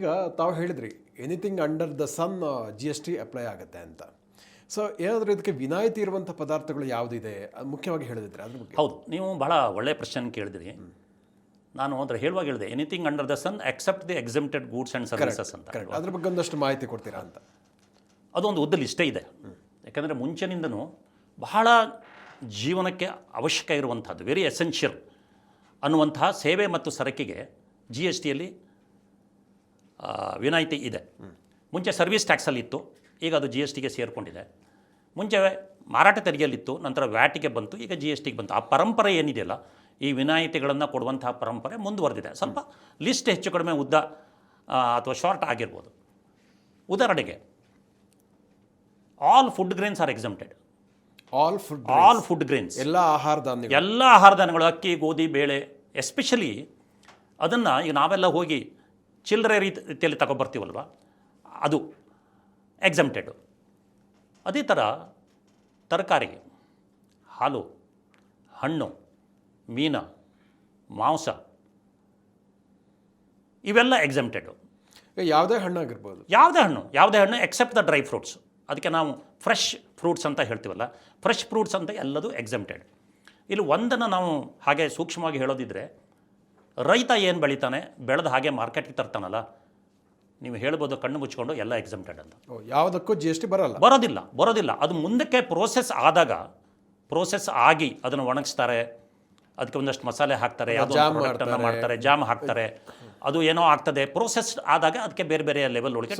ಈಗ ತಾವು ಹೇಳಿದ್ರಿ anything under the sun G S T apply ಆಗುತ್ತೆ ಅಂತ. ಸೊ ಏನಾದರೂ ಇದಕ್ಕೆ ವಿನಾಯಿತಿ ಇರುವಂಥ ಪದಾರ್ಥಗಳು ಯಾವುದಿದೆ? ಅದು ಮುಖ್ಯವಾಗಿ ಹೇಳಿದ್ರೆ ಅದ್ರ ಬಗ್ಗೆ. ಹೌದು ನೀವು ಭಾಳ ಒಳ್ಳೆಯ ಪ್ರಶ್ನೆ ಕೇಳಿದ್ರಿ. ನಾನು ಅದ್ರ ಹೇಳುವಾಗ ಹೇಳಿದೆ anything under the sun except the exempted goods and services ಅಂತ. ಅದ್ರ ಬಗ್ಗೆ ಒಂದಷ್ಟು ಮಾಹಿತಿ ಕೊಡ್ತೀರಾ ಅಂತ. ಅದೊಂದು ಉದ್ದ ಲಿಸ್ಟೇ ಇದೆ. ಯಾಕಂದರೆ ಮುಂಚೆನಿಂದನೂ ಬಹಳ ಜೀವನಕ್ಕೆ ಅವಶ್ಯಕ ಇರುವಂಥದ್ದು ವೆರಿ ಎಸೆನ್ಷಿಯಲ್ ಅನ್ನುವಂತಹ ಸೇವೆ ಮತ್ತು ಸರಕಿಗೆ ಜಿ ಎಸ್ ಟಿಯಲ್ಲಿ ವಿನಾಯಿತಿ ಇದೆ. ಮುಂಚೆ ಸರ್ವಿಸ್ ಟ್ಯಾಕ್ಸಲ್ಲಿತ್ತು ಈಗ ಅದು ಜಿ ಎಸ್ ಟಿಗೆ ಸೇರಿಕೊಂಡಿದೆ. ಮುಂಚೆ ಮಾರಾಟ ತೆರಿಗೆಯಲ್ಲಿತ್ತು ನಂತರ ವ್ಯಾಟಿಗೆ ಬಂತು ಈಗ ಜಿ ಎಸ್ ಟಿಗೆ ಬಂತು. ಆ ಪರಂಪರೆ ಏನಿದೆಯಲ್ಲ ಈ ವಿನಾಯಿತಿಗಳನ್ನು ಕೊಡುವಂತಹ ಪರಂಪರೆ ಮುಂದುವರೆದಿದೆ. ಸ್ವಲ್ಪ ಲಿಸ್ಟ್ ಹೆಚ್ಚು ಕಡಿಮೆ ಉದ್ದ ಅಥವಾ ಶಾರ್ಟ್ ಆಗಿರ್ಬೋದು. ಉದಾಹರಣೆಗೆ all food grains are exempted all food all food grains ಎಲ್ಲ ಆಹಾರ ಧಾನ್ಯಗಳು. ಎಲ್ಲ ಆಹಾರ ಧಾನ್ಯಗಳು ಅಕ್ಕಿ ಗೋಧಿ ಬೇಳೆ ಎಸ್ಪೆಷಲಿ ಅದನ್ನು ಈಗ ನಾವೆಲ್ಲ ಹೋಗಿ ಚಿಲ್ಲರೆ ರೀತಿ ರೀತಿಯಲ್ಲಿ ತಗೊಬರ್ತೀವಲ್ವ? ಅದು ಎಕ್ಸಮ್ಟೆಡು ಅದೇ ಥರ ತರಕಾರಿ ಹಾಲು ಹಣ್ಣು ಮೀನ ಮಾಂಸ ಇವೆಲ್ಲ ಎಕ್ಸಮ್ಟೆಡು ಯಾವುದೇ ಹಣ್ಣು ಆಗಿರ್ಬೋದು. ಯಾವುದೇ ಹಣ್ಣು ಯಾವುದೇ ಹಣ್ಣು ಎಕ್ಸೆಪ್ಟ್ ದ ಡ್ರೈ ಫ್ರೂಟ್ಸ್ ಅದಕ್ಕೆ ನಾವು ಫ್ರೆಶ್ ಫ್ರೂಟ್ಸ್ ಅಂತ ಹೇಳ್ತೀವಲ್ಲ ಫ್ರೆಶ್ ಫ್ರೂಟ್ಸ್ ಅಂತ ಎಲ್ಲದೂ ಎಕ್ಸಮ್ಟೆಡ್ ಇಲ್ಲಿ ಒಂದನ್ನು ನಾವು ಹಾಗೆ ಸೂಕ್ಷ್ಮವಾಗಿ ಹೇಳೋದಿದ್ರೆ ರೈತ ಏನು ಬೆಳಿತಾನೆ ಬೆಳೆದ ಹಾಗೆ ಮಾರ್ಕೆಟ್ಗೆ ತರ್ತಾನಲ್ಲ ನೀವು ಹೇಳ್ಬೋದು ಕಣ್ಣು ಮುಚ್ಕೊಂಡು ಎಲ್ಲ ಎಕ್ಸಮ್ಟೆಡ್ ಅಂತ. ಯಾವುದಕ್ಕೂ ಜಿ ಎಸ್ ಟಿ ಬರಲ್ಲ. ಬರೋದಿಲ್ಲ ಬರೋದಿಲ್ಲ. ಅದು ಮುಂದಕ್ಕೆ ಪ್ರೋಸೆಸ್ ಆದಾಗ ಪ್ರೋಸೆಸ್ ಆಗಿ ಅದನ್ನು ಒಣಗಿಸ್ತಾರೆ ಅದಕ್ಕೆ ಒಂದಷ್ಟು ಮಸಾಲೆ ಹಾಕ್ತಾರೆ ಯಾವುದೋ ಜಾಮ್ ಮಾಡ್ತಾರೆ. ಜಾಮ್ ಹಾಕ್ತಾರೆ. ಅದು ಏನೋ ಆಗ್ತದೆ ಪ್ರೋಸೆಸ್ ಆದಾಗ ಅದಕ್ಕೆ ಬೇರೆ ಬೇರೆ ಲೆವೆಲ್ ಒಳಗೆ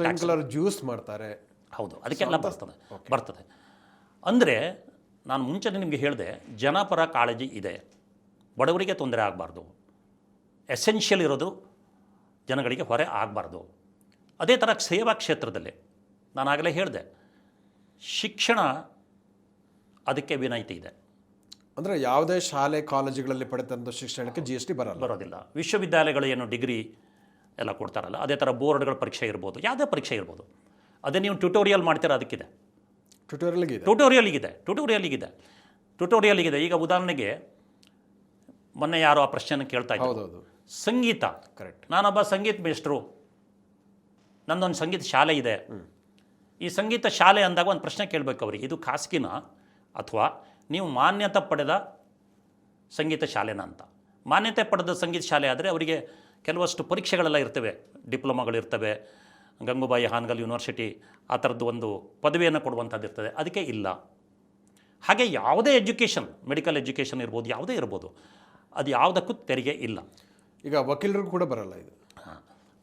ಜ್ಯೂಸ್ ಮಾಡ್ತಾರೆ. ಹೌದು ಅದಕ್ಕೆಲ್ಲ ಬರ್ತದೆ ಬರ್ತದೆ. ಅಂದರೆ ನಾನು ಮುಂಚೆನೇ ನಿಮಗೆ ಹೇಳಿದೆ ಜನಪರ ಕಾಳಜಿ ಇದೆ. ಬಡವರಿಗೆ ತೊಂದರೆ ಆಗಬಾರ್ದು. ಎಸೆನ್ಷಿಯಲ್ ಇರೋದು ಜನಗಳಿಗೆ ಹೊರೆ ಆಗಬಾರ್ದು. ಅದೇ ಥರ ಸೇವಾ ಕ್ಷೇತ್ರದಲ್ಲಿ ನಾನು ಆಗಲೇ ಹೇಳಿದೆ ಶಿಕ್ಷಣ ಅದಕ್ಕೆ ವಿನಾಯಿತಿ ಇದೆ. ಅಂದರೆ ಯಾವುದೇ ಶಾಲೆ ಕಾಲೇಜುಗಳಲ್ಲಿ ಪಡೆದಂಥ ಶಿಕ್ಷಣಕ್ಕೆ ಜಿ ಎಸ್ ಟಿ ಬರಲ್ಲ. ಬರೋದಿಲ್ಲ. ವಿಶ್ವವಿದ್ಯಾಲಯಗಳು ಏನು ಡಿಗ್ರಿ ಎಲ್ಲ ಕೊಡ್ತಾರಲ್ಲ ಅದೇ ಥರ ಬೋರ್ಡ್ಗಳ ಪರೀಕ್ಷೆ ಇರ್ಬೋದು ಯಾವುದೇ ಪರೀಕ್ಷೆ ಇರ್ಬೋದು. ಅದೇ ನೀವು ಟ್ಯುಟೋರಿಯಲ್ ಮಾಡ್ತೀರ ಅದಕ್ಕಿದೆ. ಟ್ಯುಟೋರಿಯಲ್ಗಿದೆ ಇದೆ. ಟ್ಯುಟೋರಿಯಲ್ಗಿದೆ ಟ್ಯುಟೋರಿಯಲ್ಗಿದೆ ಟ್ಯುಟೋರಿಯಲಿಗಿದೆ. ಈಗ ಉದಾಹರಣೆಗೆ ಮೊನ್ನೆ ಯಾರೋ ಆ ಪ್ರಶ್ನೆಯನ್ನು ಕೇಳ್ತಾ ಇದ್ದಾರೆ. ಹೌದೌದು. ಸಂಗೀತ ಕರೆಕ್ಟ್ ನಾನೊಬ್ಬ ಸಂಗೀತ ಮೇಷ್ಟ್ರು. ನನ್ನೊಂದು ಸಂಗೀತ ಶಾಲೆ ಇದೆ. ಈ ಸಂಗೀತ ಶಾಲೆ ಅಂದಾಗ ಒಂದು ಪ್ರಶ್ನೆ ಕೇಳಬೇಕು ಅವರಿಗೆ. ಇದು ಖಾಸಗಿನ ಅಥವಾ ನೀವು ಮಾನ್ಯತೆ ಪಡೆದ ಸಂಗೀತ ಶಾಲೆನ ಅಂತ. ಮಾನ್ಯತೆ ಪಡೆದ ಸಂಗೀತ ಶಾಲೆ ಆದರೆ ಅವರಿಗೆ ಕೆಲವಷ್ಟು ಪರೀಕ್ಷೆಗಳೆಲ್ಲ ಇರ್ತವೆ. ಡಿಪ್ಲೊಮಾಗಳಿರ್ತವೆ ಗಂಗೂಬಾಯಿ ಹಾನಗಲ್ ಯೂನಿವರ್ಸಿಟಿ ಆ ಥರದ್ದು ಒಂದು ಪದವಿಯನ್ನು ಕೊಡುವಂಥದ್ದು ಇರ್ತದೆ. ಅದಕ್ಕೆ ಇಲ್ಲ. ಹಾಗೆ ಯಾವುದೇ ಎಜುಕೇಷನ್, ಮೆಡಿಕಲ್ ಎಜುಕೇಷನ್ ಇರ್ಬೋದು, ಯಾವುದೇ ಇರ್ಬೋದು, ಅದು ಯಾವುದಕ್ಕೂ ತೆರಿಗೆ ಇಲ್ಲ. ಈಗ ವಕೀಲರಿಗೂ ಕೂಡ ಬರಲ್ಲ ಇದು.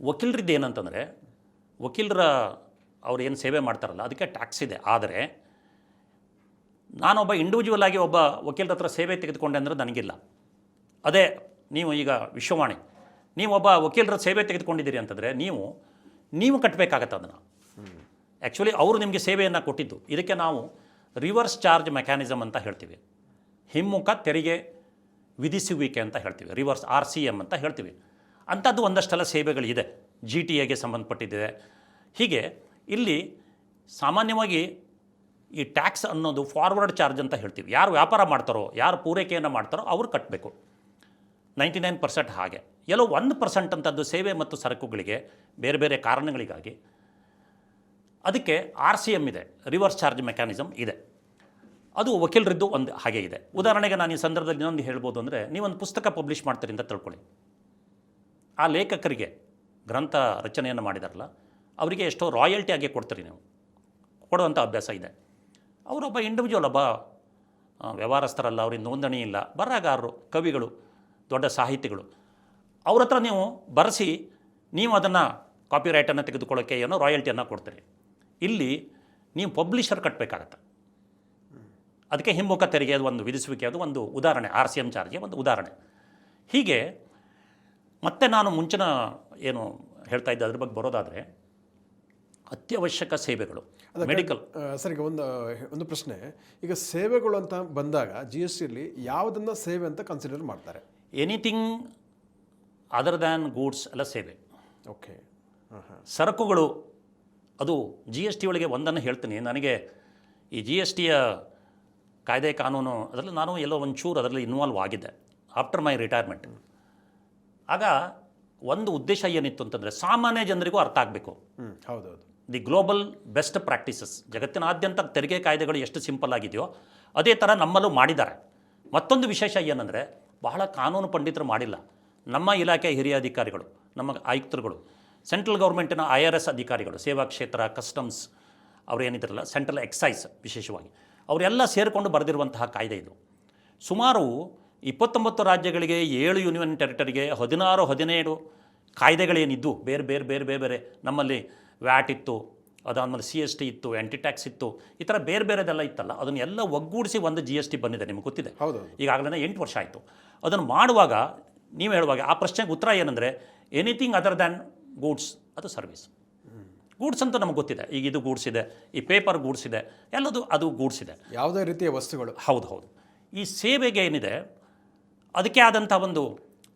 ವಕೀಲರಿದ್ದು ಏನಂತಂದರೆ, ವಕೀಲರ ಅವ್ರು ಏನು ಸೇವೆ ಮಾಡ್ತಾರಲ್ಲ, ಅದಕ್ಕೆ ಟ್ಯಾಕ್ಸ್ ಇದೆ. ಆದರೆ, ನಾನೊಬ್ಬ ಇಂಡಿವಿಜುವಲ್ ಆಗಿ ಒಬ್ಬ ವಕೀಲರ ಹತ್ರ ಸೇವೆ ತೆಗೆದುಕೊಂಡೆ ಅಂದರೆ ನನಗಿಲ್ಲ. ಅದೇ, ನೀವು ಈಗ ವಿಶ್ವವಾಣಿ, ನೀವು ಒಬ್ಬ ವಕೀಲರ ಸೇವೆ ತೆಗೆದುಕೊಂಡಿದ್ದೀರಿ ಅಂತಂದರೆ, ನೀವು ನೀವು ಕಟ್ಟಬೇಕಾಗತ್ತೆ ಅದನ್ನು. ಆ್ಯಕ್ಚುಲಿ ಅವರು ನಿಮಗೆ ಸೇವೆಯನ್ನು ಕೊಟ್ಟಿದ್ದು. ಇದಕ್ಕೆ ನಾವು ರಿವರ್ಸ್ ಚಾರ್ಜ್ ಮೆಕ್ಯಾನಿಸಮ್ ಅಂತ ಹೇಳ್ತೀವಿ. ಹಿಮ್ಮುಖ ತೆರಿಗೆ ವಿಧಿಸುವಿಕೆ ಅಂತ ಹೇಳ್ತೀವಿ ರಿವರ್ಸ್ ಆರ್ ಸಿ ಎಂ ಅಂತ ಹೇಳ್ತೀವಿ. ಅಂಥದ್ದು ಒಂದಷ್ಟೆಲ್ಲ ಸೇವೆಗಳಿದೆ ಜಿ ಟಿ ಎಗೆ ಸಂಬಂಧಪಟ್ಟಿದೆ. ಹೀಗೆ ಇಲ್ಲಿ ಸಾಮಾನ್ಯವಾಗಿ ಈ ಟ್ಯಾಕ್ಸ್ ಅನ್ನೋದು ಫಾರ್ವರ್ಡ್ ಚಾರ್ಜ್ ಅಂತ ಹೇಳ್ತೀವಿ. ಯಾರು ವ್ಯಾಪಾರ ಮಾಡ್ತಾರೋ, ಯಾರು ಪೂರೈಕೆಯನ್ನು ಮಾಡ್ತಾರೋ ಅವರು ಕಟ್ಟಬೇಕು ನೈಂಟಿ ನೈನ್ ಪರ್ಸೆಂಟ್ ಹಾಗೆ. ಎಲ್ಲೋ ಒಂದು ಪರ್ಸೆಂಟ್ ಅಂತದ್ದು ಸೇವೆ ಮತ್ತು ಸರಕುಗಳಿಗೆ ಬೇರೆ ಬೇರೆ ಕಾರಣಗಳಿಗಾಗಿ ಅದಕ್ಕೆ ಆರ್ ಸಿ ಎಂ ಇದೆ ರಿವರ್ಸ್ ಚಾರ್ಜ್ ಮೆಕ್ಯಾನಿಸಮ್ ಇದೆ. ಅದು ವಕೀಲರಿದ್ದು ಒಂದು ಹಾಗೆ ಇದೆ. ಉದಾಹರಣೆಗೆ ನಾನು ಈ ಸಂದರ್ಭದಲ್ಲಿ ಇನ್ನೊಂದು ಹೇಳ್ಬೋದು ಅಂದರೆ ನೀವೊಂದು ಪುಸ್ತಕ ಪಬ್ಲಿಷ್ ಮಾಡ್ತೀರಿ ಅಂತ ತಿಳ್ಕೊಳ್ಳಿ. ಆ ಲೇಖಕರಿಗೆ ಗ್ರಂಥ ರಚನೆಯನ್ನು ಮಾಡಿದಾರಲ್ಲ, ಅವರಿಗೆ ಎಷ್ಟೋ ರಾಯಲ್ಟಿ ಆಗಿ ಕೊಡ್ತೀರಿ ನೀವು. ಕೊಡುವಂಥ ಅಭ್ಯಾಸ ಇದೆ. ಅವರೊಬ್ಬ ಇಂಡಿವಿಜುವಲ್ ಒಬ್ಬ ವ್ಯವಹಾರಸ್ಥರಲ್ಲ, ಅವ್ರಿಗೆ ನೋಂದಣಿ ಇಲ್ಲ, ಬರಹಗಾರರು, ಕವಿಗಳು, ದೊಡ್ಡ ಸಾಹಿತಿಗಳು, ಅವ್ರ ಹತ್ರ ನೀವು ಬರೆಸಿ ನೀವು ಅದನ್ನು ಕಾಪಿರೈಟನ್ನು ತೆಗೆದುಕೊಳ್ಳೋಕ್ಕೆ ಏನೋ ರಾಯಲ್ಟಿಯನ್ನು ಕೊಡ್ತೀರಿ. ಇಲ್ಲಿ ನೀವು ಪಬ್ಲಿಷರ್ ಕಟ್ಟಬೇಕಾಗತ್ತೆ ಅದಕ್ಕೆ ಹಿಮ್ಮುಖ ತೆರಿಗೆ ಅದು ಒಂದು ವಿಧಿಸುವಿಕೆ ಅದು ಒಂದು ಉದಾಹರಣೆ ಆರ್ ಸಿ ಎಂ ಚಾರ್ಜ್ಗೆ ಒಂದು ಉದಾಹರಣೆ. ಹೀಗೆ ಮತ್ತೆ ನಾನು ಮುಂಚಿನ ಏನು ಹೇಳ್ತಾ ಇದ್ದೆ ಅದ್ರ ಬಗ್ಗೆ ಬರೋದಾದರೆ ಅತ್ಯವಶ್ಯಕ ಸೇವೆಗಳು ಮೆಡಿಕಲ್. ಸರಿಗೆ ಸರ್ ಈಗ ಒಂದು ಒಂದು ಪ್ರಶ್ನೆ. ಈಗ ಸೇವೆಗಳು ಅಂತ ಬಂದಾಗ ಜಿ ಎಸ್ ಟಿಲಿ ಯಾವುದನ್ನು ಸೇವೆ ಅಂತ ಕನ್ಸಿಡರ್ ಮಾಡ್ತಾರೆ? ಎನಿಥಿಂಗ್ ಅದರ್ ದ್ಯಾನ್ ಗೂಡ್ಸ್ ಎಲ್ಲ ಸೇವೆ. ಓಕೆ. ಸರಕುಗಳು ಅದು ಜಿ ಎಸ್ ಟಿ ಒಳಗೆ ಒಂದನ್ನು ಹೇಳ್ತೀನಿ. ನನಗೆ ಈ ಜಿ ಎಸ್ ಟಿಯ ಕಾಯ್ದೆ ಕಾನೂನು ಅದರಲ್ಲಿ ನಾನು ಎಲ್ಲೋ ಒಂಚೂರು ಅದರಲ್ಲಿ ಇನ್ವಾಲ್ವ್ ಆಗಿದ್ದೆ ಆಫ್ಟರ್ ಮೈ ರಿಟೈರ್ಮೆಂಟ್ ಆಗ ಒಂದು ಉದ್ದೇಶ ಏನಿತ್ತು ಅಂತಂದರೆ ಸಾಮಾನ್ಯ ಜನರಿಗೂ ಅರ್ಥ ಆಗಬೇಕು. ಹೌದೌದು. ದಿ ಗ್ಲೋಬಲ್ ಬೆಸ್ಟ್ ಪ್ರಾಕ್ಟೀಸಸ್ ಜಗತ್ತಿನಾದ್ಯಂತ ತೆರಿಗೆ ಕಾಯ್ದೆಗಳು ಎಷ್ಟು ಸಿಂಪಲ್ ಆಗಿದೆಯೋ ಅದೇ ಥರ ನಮ್ಮಲ್ಲೂ ಮಾಡಿದ್ದಾರೆ. ಮತ್ತೊಂದು ವಿಶೇಷ ಏನಂದರೆ ಬಹಳ ಕಾನೂನು ಪಂಡಿತರು ಮಾಡಿಲ್ಲ. ನಮ್ಮ ಇಲಾಖೆಯ ಹಿರಿಯ ಅಧಿಕಾರಿಗಳು ನಮ್ಮ ಆಯುಕ್ತರುಗಳು ಸೆಂಟ್ರಲ್ ಗೌರ್ಮೆಂಟಿನ ಐ ಆರ್ ಎಸ್ ಅಧಿಕಾರಿಗಳು ಸೇವಾ ಕ್ಷೇತ್ರ ಕಸ್ಟಮ್ಸ್ ಅವ್ರು ಏನಿದ್ರಲ್ಲ ಸೆಂಟ್ರಲ್ ಎಕ್ಸೈಸ್ ವಿಶೇಷವಾಗಿ. ಅವರೆಲ್ಲ ಸೇರಿಕೊಂಡು ಬರೆದಿರುವಂತಹ ಕಾಯ್ದೆ ಇದು. ಸುಮಾರು ಇಪ್ಪತ್ತೊಂಬತ್ತು ರಾಜ್ಯಗಳಿಗೆ ಏಳು ಯೂನಿಯನ್ ಟೆರಿಟರಿಗೆ ಹದಿನಾರು ಹದಿನೇಳು ಕಾಯ್ದೆಗಳೇನಿದ್ದು ಬೇರೆ ಬೇರೆ ಬೇರೆ ಬೇರೆ ಬೇರೆ. ನಮ್ಮಲ್ಲಿ ವ್ಯಾಟ್ ಇತ್ತು ಅದಾದಮೇಲೆ ಸಿ ಎಸ್ ಟಿ ಇತ್ತು ಆ್ಯಂಟಿ ಟ್ಯಾಕ್ಸ್ ಇತ್ತು ಈ ಥರ ಬೇರೆ ಬೇರೆದೆಲ್ಲ ಇತ್ತಲ್ಲ. ಅದನ್ನೆಲ್ಲ ಒಗ್ಗೂಡಿಸಿ ಒಂದು ಜಿ ಎಸ್ ಟಿ ಬಂದಿದೆ ನಿಮಗೆ ಗೊತ್ತಿದೆ. ಹೌದು ಈಗಾಗಲೇ ಎಂಟು ವರ್ಷ ಆಯಿತು. ಅದನ್ನು ಮಾಡುವಾಗ ನೀವು ಹೇಳುವಾಗ ಆ ಪ್ರಶ್ನೆಗೆ ಉತ್ತರ ಏನಂದರೆ ಎನಿಥಿಂಗ್ ಅದರ್ ದ್ಯಾನ್ ಗೂಡ್ಸ್ ಅದು ಸರ್ವಿಸ್ ಗೂಡ್ಸ್ ಅಂತ ನಮಗೆ ಗೊತ್ತಿದೆ. ಈಗ ಇದು ಗೂಡ್ಸ್ ಇದೆ ಈ ಪೇಪರ್ ಗೂಡ್ಸ್ ಇದೆ ಎಲ್ಲದು ಅದು ಗೂಡ್ಸ್ ಇದೆ. ಯಾವುದೇ ರೀತಿಯ ವಸ್ತುಗಳು. ಹೌದು ಹೌದು. ಈ ಸೇವೆಗೆ ಏನಿದೆ ಅದಕ್ಕೆ ಆದಂಥ ಒಂದು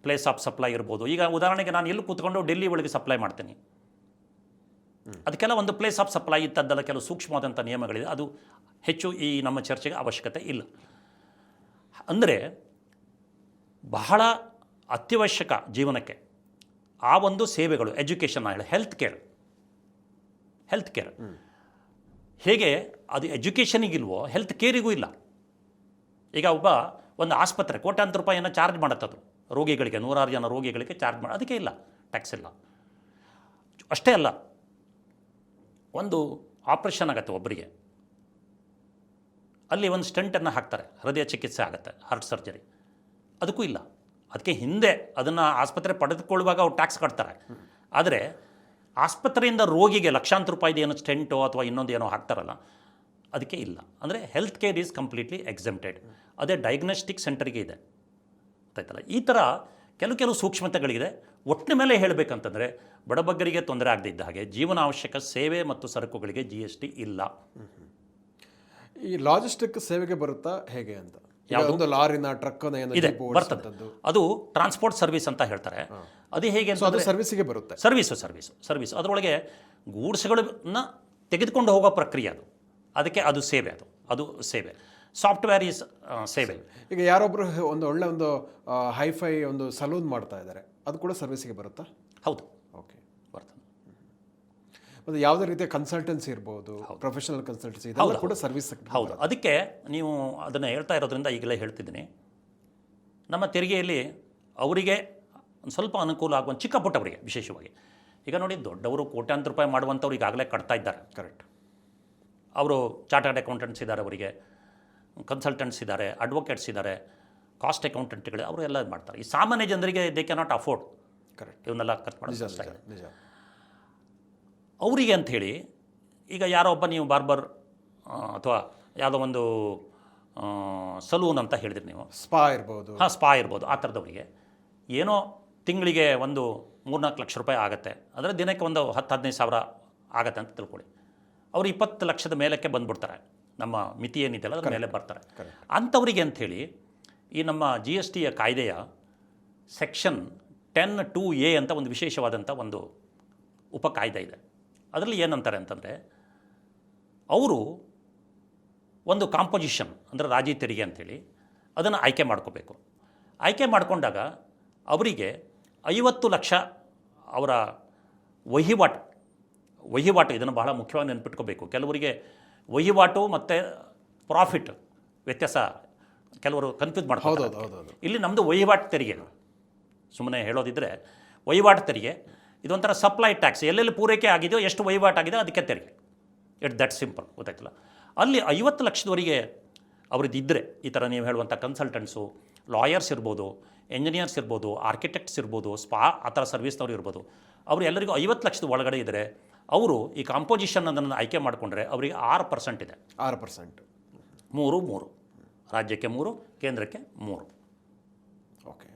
ಪ್ಲೇಸ್ ಆಫ್ ಸಪ್ಲೈ ಇರ್ಬೋದು. ಈಗ ಉದಾಹರಣೆಗೆ ನಾನು ಎಲ್ಲಿ ಕೂತ್ಕೊಂಡು ಡೆಲ್ಲಿ ಒಳಗೆ ಸಪ್ಲೈ ಮಾಡ್ತೀನಿ. ಅದಕ್ಕೆಲ್ಲ ಒಂದು ಪ್ಲೇಸ್ ಆಫ್ ಸಪ್ಲೈ ಇತ್ತದ್ದೆಲ್ಲ ಕೆಲವು ಸೂಕ್ಷ್ಮವಾದಂಥ ನಿಯಮಗಳಿದೆ. ಅದು ಹೆಚ್ಚು ಈ ನಮ್ಮ ಚರ್ಚೆಗೆ ಅವಶ್ಯಕತೆ ಇಲ್ಲ. ಅಂದರೆ ಬಹಳ ಅತ್ಯವಶ್ಯಕ ಜೀವನಕ್ಕೆ ಆ ಒಂದು ಸೇವೆಗಳು ಎಜುಕೇಷನ್ ಹೇಳಿ ಹೆಲ್ತ್ ಕೇರ್ ಹೆಲ್ತ್ ಕೇರ್ ಹೇಗೆ ಅದು ಎಜುಕೇಷನಿಗಿಲ್ವೋ ಹೆಲ್ತ್ ಕೇರಿಗೂ ಇಲ್ಲ. ಈಗ ಒಬ್ಬ ಒಂದು ಆಸ್ಪತ್ರೆ ಕೋಟ್ಯಾಂತರ ರೂಪಾಯಿಯನ್ನು ಚಾರ್ಜ್ ಮಾಡುತ್ತದು. ರೋಗಿಗಳಿಗೆ, ನೂರಾರು ಜನ ರೋಗಿಗಳಿಗೆ ಚಾರ್ಜ್ ಮಾಡಿ, ಅದಕ್ಕೆ ಇಲ್ಲ ಟ್ಯಾಕ್ಸ್ ಇಲ್ಲ. ಅಷ್ಟೇ ಅಲ್ಲ, ಒಂದು ಆಪ್ರೇಷನ್ ಆಗುತ್ತೆ ಒಬ್ಬರಿಗೆ ಅಲ್ಲಿ ಒಂದು ಸ್ಟಂಟನ್ನು ಹಾಕ್ತಾರೆ, ಹೃದಯ ಚಿಕಿತ್ಸೆ ಆಗುತ್ತೆ ಹಾರ್ಟ್ ಸರ್ಜರಿ ಅದಕ್ಕೂ ಇಲ್ಲ. ಅದಕ್ಕೆ ಹಿಂದೆ ಅದನ್ನು ಆಸ್ಪತ್ರೆ ಪಡೆದುಕೊಳ್ಳುವಾಗ ಅವ್ರು ಟ್ಯಾಕ್ಸ್ ಕಟ್ತಾರೆ. ಆದರೆ ಆಸ್ಪತ್ರೆಯಿಂದ ರೋಗಿಗೆ ಲಕ್ಷಾಂತರ ರೂಪಾಯಿದು ಏನೋ ಸ್ಟೆಂಟು ಅಥವಾ ಇನ್ನೊಂದು ಏನೋ ಹಾಕ್ತಾರಲ್ಲ, ಅದಕ್ಕೆ ಇಲ್ಲ. ಅಂದರೆ health care is completely exempted ಅದೇ ಡಯಾಗ್ನೋಸ್ಟಿಕ್ ಸೆಂಟರ್ಗೆ ಇದೆ. ಗೊತ್ತಾಯ್ತಲ್ಲ? ಈ ಥರ ಕೆಲವು ಕೆಲವು ಸೂಕ್ಷ್ಮತೆಗಳಿದೆ. ಒಟ್ಟಿನ ಮೇಲೆ ಹೇಳಬೇಕಂತಂದರೆ, ಬಡಬಗ್ಗರಿಗೆ ತೊಂದರೆ ಆಗದಿದ್ದ ಹಾಗೆ ಜೀವನ ಅವಶ್ಯಕ ಸೇವೆ ಮತ್ತು ಸರಕುಗಳಿಗೆ ಜಿ ಎಸ್ ಟಿ ಇಲ್ಲ. ಈ ಲಾಜಿಸ್ಟಿಕ್ ಸೇವೆಗೆ ಬರುತ್ತಾ ಹೇಗೆ ಅಂತ? ಒಂದು ಲಾರಿನ ಟ್ರಕ್ ಇದೆ ಬರ್ತದೆ. ಅದು ಟ್ರಾನ್ಸ್ಪೋರ್ಟ್ ಸರ್ವಿಸ್ ಅಂತ ಹೇಳ್ತಾರೆ. ಅದು ಹೇಗೆ ಅಂತ ಸರ್ವಿಸಿಗೆ ಬರುತ್ತೆ. ಸರ್ವಿಸು ಸರ್ವಿಸು ಸರ್ವಿಸ್ ಅದರೊಳಗೆ ಗೂಡ್ಸ್ಗಳನ್ನ ತೆಗೆದುಕೊಂಡು ಹೋಗೋ ಪ್ರಕ್ರಿಯೆ ಅದು. ಅದಕ್ಕೆ ಅದು ಸೇವೆ ಅದು. ಅದು ಸೇವೆ. ಸಾಫ್ಟ್ವೇರ್ ಈಸ್ ಸೇವೆ. ಈಗ ಯಾರೊಬ್ಬರು ಒಂದು ಒಳ್ಳೆ ಒಂದು ಹೈಫೈ ಒಂದು ಸಲೂನ್ ಮಾಡ್ತಾ ಇದ್ದಾರೆ. ಅದು ಕೂಡ ಸರ್ವಿಸಿಗೆ ಬರುತ್ತಾ? ಹೌದು. ಮತ್ತು ಯಾವುದೇ ರೀತಿಯ ಕನ್ಸಲ್ಟೆನ್ಸಿ ಇರ್ಬೋದು ಪ್ರೊಫೆಷನಲ್ ಕನ್ಸಲ್ಟೆನ್ಸಿ ಇದೆಲ್ಲ ಕೂಡ ಸರ್ವಿಸ್ ಹೌದು. ಅದಕ್ಕೆ ನೀವು ಅದನ್ನು ಹೇಳ್ತಾ ಇರೋದ್ರಿಂದ ಈಗಲೇ ಹೇಳ್ತಿದ್ದೀನಿ. ನಮ್ಮ ತೆರಿಗೆಯಲ್ಲಿ ಅವರಿಗೆ ಒಂದು ಸ್ವಲ್ಪ ಅನುಕೂಲ ಆಗುವ ಚಿಕ್ಕ ಪುಟ್ಟವರಿಗೆ ವಿಶೇಷವಾಗಿ. ಈಗ ನೋಡಿ ದೊಡ್ಡವರು ಕೋಟ್ಯಾಂತರ ರೂಪಾಯಿ ಮಾಡುವಂಥವ್ರು ಈಗಾಗಲೇ ಕಟ್ತಾ ಇದ್ದಾರೆ. ಕರೆಕ್ಟ್ ಅವರು ಚಾರ್ಟರ್ಡ್ ಅಕೌಂಟೆಂಟ್ಸ್ ಇದ್ದಾರೆ ಅವರಿಗೆ ಕನ್ಸಲ್ಟೆಂಟ್ಸ್ ಇದ್ದಾರೆ ಅಡ್ವೊಕೇಟ್ಸ್ ಇದ್ದಾರೆ ಕಾಸ್ಟ್ ಅಕೌಂಟೆಂಟ್ಗಳು ಅವರು ಎಲ್ಲ ಇದ್ ಮಾಡ್ತಾರೆ. ಈ ಸಾಮಾನ್ಯ ಜನರಿಗೆ ದೇ ಕ್ಯಾನಾಟ್ ಅಫೋರ್ಡ್ ಕರೆಕ್ಟ್ ಇವನ್ನೆಲ್ಲ ಖರ್ಚು ಮಾಡಿ ಅವರಿಗೆ ಅಂಥೇಳಿ ಈಗ ಯಾರೋ ಒಬ್ಬ ನೀವು ಬಾರ್ಬರ್ ಅಥವಾ ಯಾವುದೋ ಒಂದು ಸಲೂನ್ ಅಂತ ಹೇಳಿದ್ರಿ ನೀವು. ಸ್ಪಾ ಇರ್ಬೋದು. ಹಾಂ ಸ್ಪಾ ಇರ್ಬೋದು ಆ ಥರದವರಿಗೆ. ಏನೋ ತಿಂಗಳಿಗೆ ಒಂದು ಮೂರ್ನಾಲ್ಕು ಲಕ್ಷ ರೂಪಾಯಿ ಆಗುತ್ತೆ. ಅಂದರೆ ದಿನಕ್ಕೆ ಒಂದು ಹತ್ತು ಹದಿನೈದು ಸಾವಿರ ಆಗತ್ತೆ ಅಂತ ತಿಳ್ಕೊಳ್ಳಿ. ಅವರು ಇಪ್ಪತ್ತು ಲಕ್ಷದ ಮೇಲಕ್ಕೆ ಬಂದುಬಿಡ್ತಾರೆ. ನಮ್ಮ ಮಿತಿ ಏನಿದೆಯಲ್ಲ ಅದ್ರ ಮೇಲೆ ಬರ್ತಾರೆ. ಅಂಥವರಿಗೆ ಅಂಥೇಳಿ ಈ ನಮ್ಮ ಜಿ ಎಸ್ ಟಿಯ ಕಾಯ್ದೆಯ ಸೆಕ್ಷನ್ ಟೆನ್ ಟು ಎ ಅಂತ ಒಂದು ವಿಶೇಷವಾದಂಥ ಒಂದು ಉಪಕಾಯ್ದೆ ಇದೆ. ಅದರಲ್ಲಿ ಏನಂತಾರೆ ಅಂತಂದರೆ ಅವರು ಒಂದು ಕಾಂಪೋಸಿಷನ್ ಅಂದರೆ ರಾಜಿ ತೆರಿಗೆ ಅಂಥೇಳಿ ಅದನ್ನು ಆಯ್ಕೆ ಮಾಡ್ಕೋಬೇಕು. ಆಯ್ಕೆ ಮಾಡಿಕೊಂಡಾಗ ಅವರಿಗೆ ಐವತ್ತು ಲಕ್ಷ ಅವರ ವಹಿವಾಟು ವಹಿವಾಟು ಇದನ್ನು ಬಹಳ ಮುಖ್ಯವಾಗಿ ನೆನ್ಪಿಟ್ಕೋಬೇಕು. ಕೆಲವರಿಗೆ ವಹಿವಾಟು ಮತ್ತು ಪ್ರಾಫಿಟ್ ವ್ಯತ್ಯಾಸ ಕೆಲವರು ಕನ್ಫ್ಯೂಸ್ ಮಾಡ್ತಾರೆ ಇಲ್ಲಿ ನಮ್ಮದು ವಹಿವಾಟು ತೆರಿಗೆ. ಸುಮ್ಮನೆ ಹೇಳೋದಿದ್ದರೆ ವಹಿವಾಟು ತೆರಿಗೆ ಇದೊಂಥರ ಸಪ್ಲೈ ಟ್ಯಾಕ್ಸ್ ಎಲ್ಲೆಲ್ಲಿ ಪೂರೈಕೆ ಆಗಿದೆಯೋ ಎಷ್ಟು ವಹಿವಾಟಾಗಿದೆಯೋ ಅದಕ್ಕೆ ತೆರಿಗೆ. ಇಟ್ ದಟ್ ಸಿಂಪಲ್ ಗೊತ್ತಾಯ್ತಲ್ಲ? ಅಲ್ಲಿ ಐವತ್ತು ಲಕ್ಷದವರೆಗೆ ಅವ್ರದ್ದು ಇದ್ದರೆ ಈ ಥರ ನೀವು ಹೇಳುವಂಥ ಕನ್ಸಲ್ಟೆಂಟ್ಸು ಲಾಯರ್ಸ್ ಇರ್ಬೋದು ಎಂಜಿನಿಯರ್ಸ್ ಇರ್ಬೋದು ಆರ್ಕಿಟೆಕ್ಟ್ಸ್ ಇರ್ಬೋದು ಸ್ಪಾ ಆ ಥರ ಸರ್ವಿಸ್ನವ್ರು ಇರ್ಬೋದು. ಅವರು ಎಲ್ಲರಿಗೂ ಐವತ್ತು ಲಕ್ಷದ ಒಳಗಡೆ ಇದ್ದರೆ ಅವರು ಈ ಕಾಂಪೋಸಿಷನ್ ಅದನ್ನು ಆಯ್ಕೆ ಮಾಡಿಕೊಂಡ್ರೆ ಅವರಿಗೆ ಆರು ಪರ್ಸೆಂಟ್ ಇದೆ. ಆರು ಪರ್ಸೆಂಟ್ ಮೂರು ಮೂರು. ರಾಜ್ಯಕ್ಕೆ ಮೂರು ಕೇಂದ್ರಕ್ಕೆ ಮೂರು. ಓಕೆ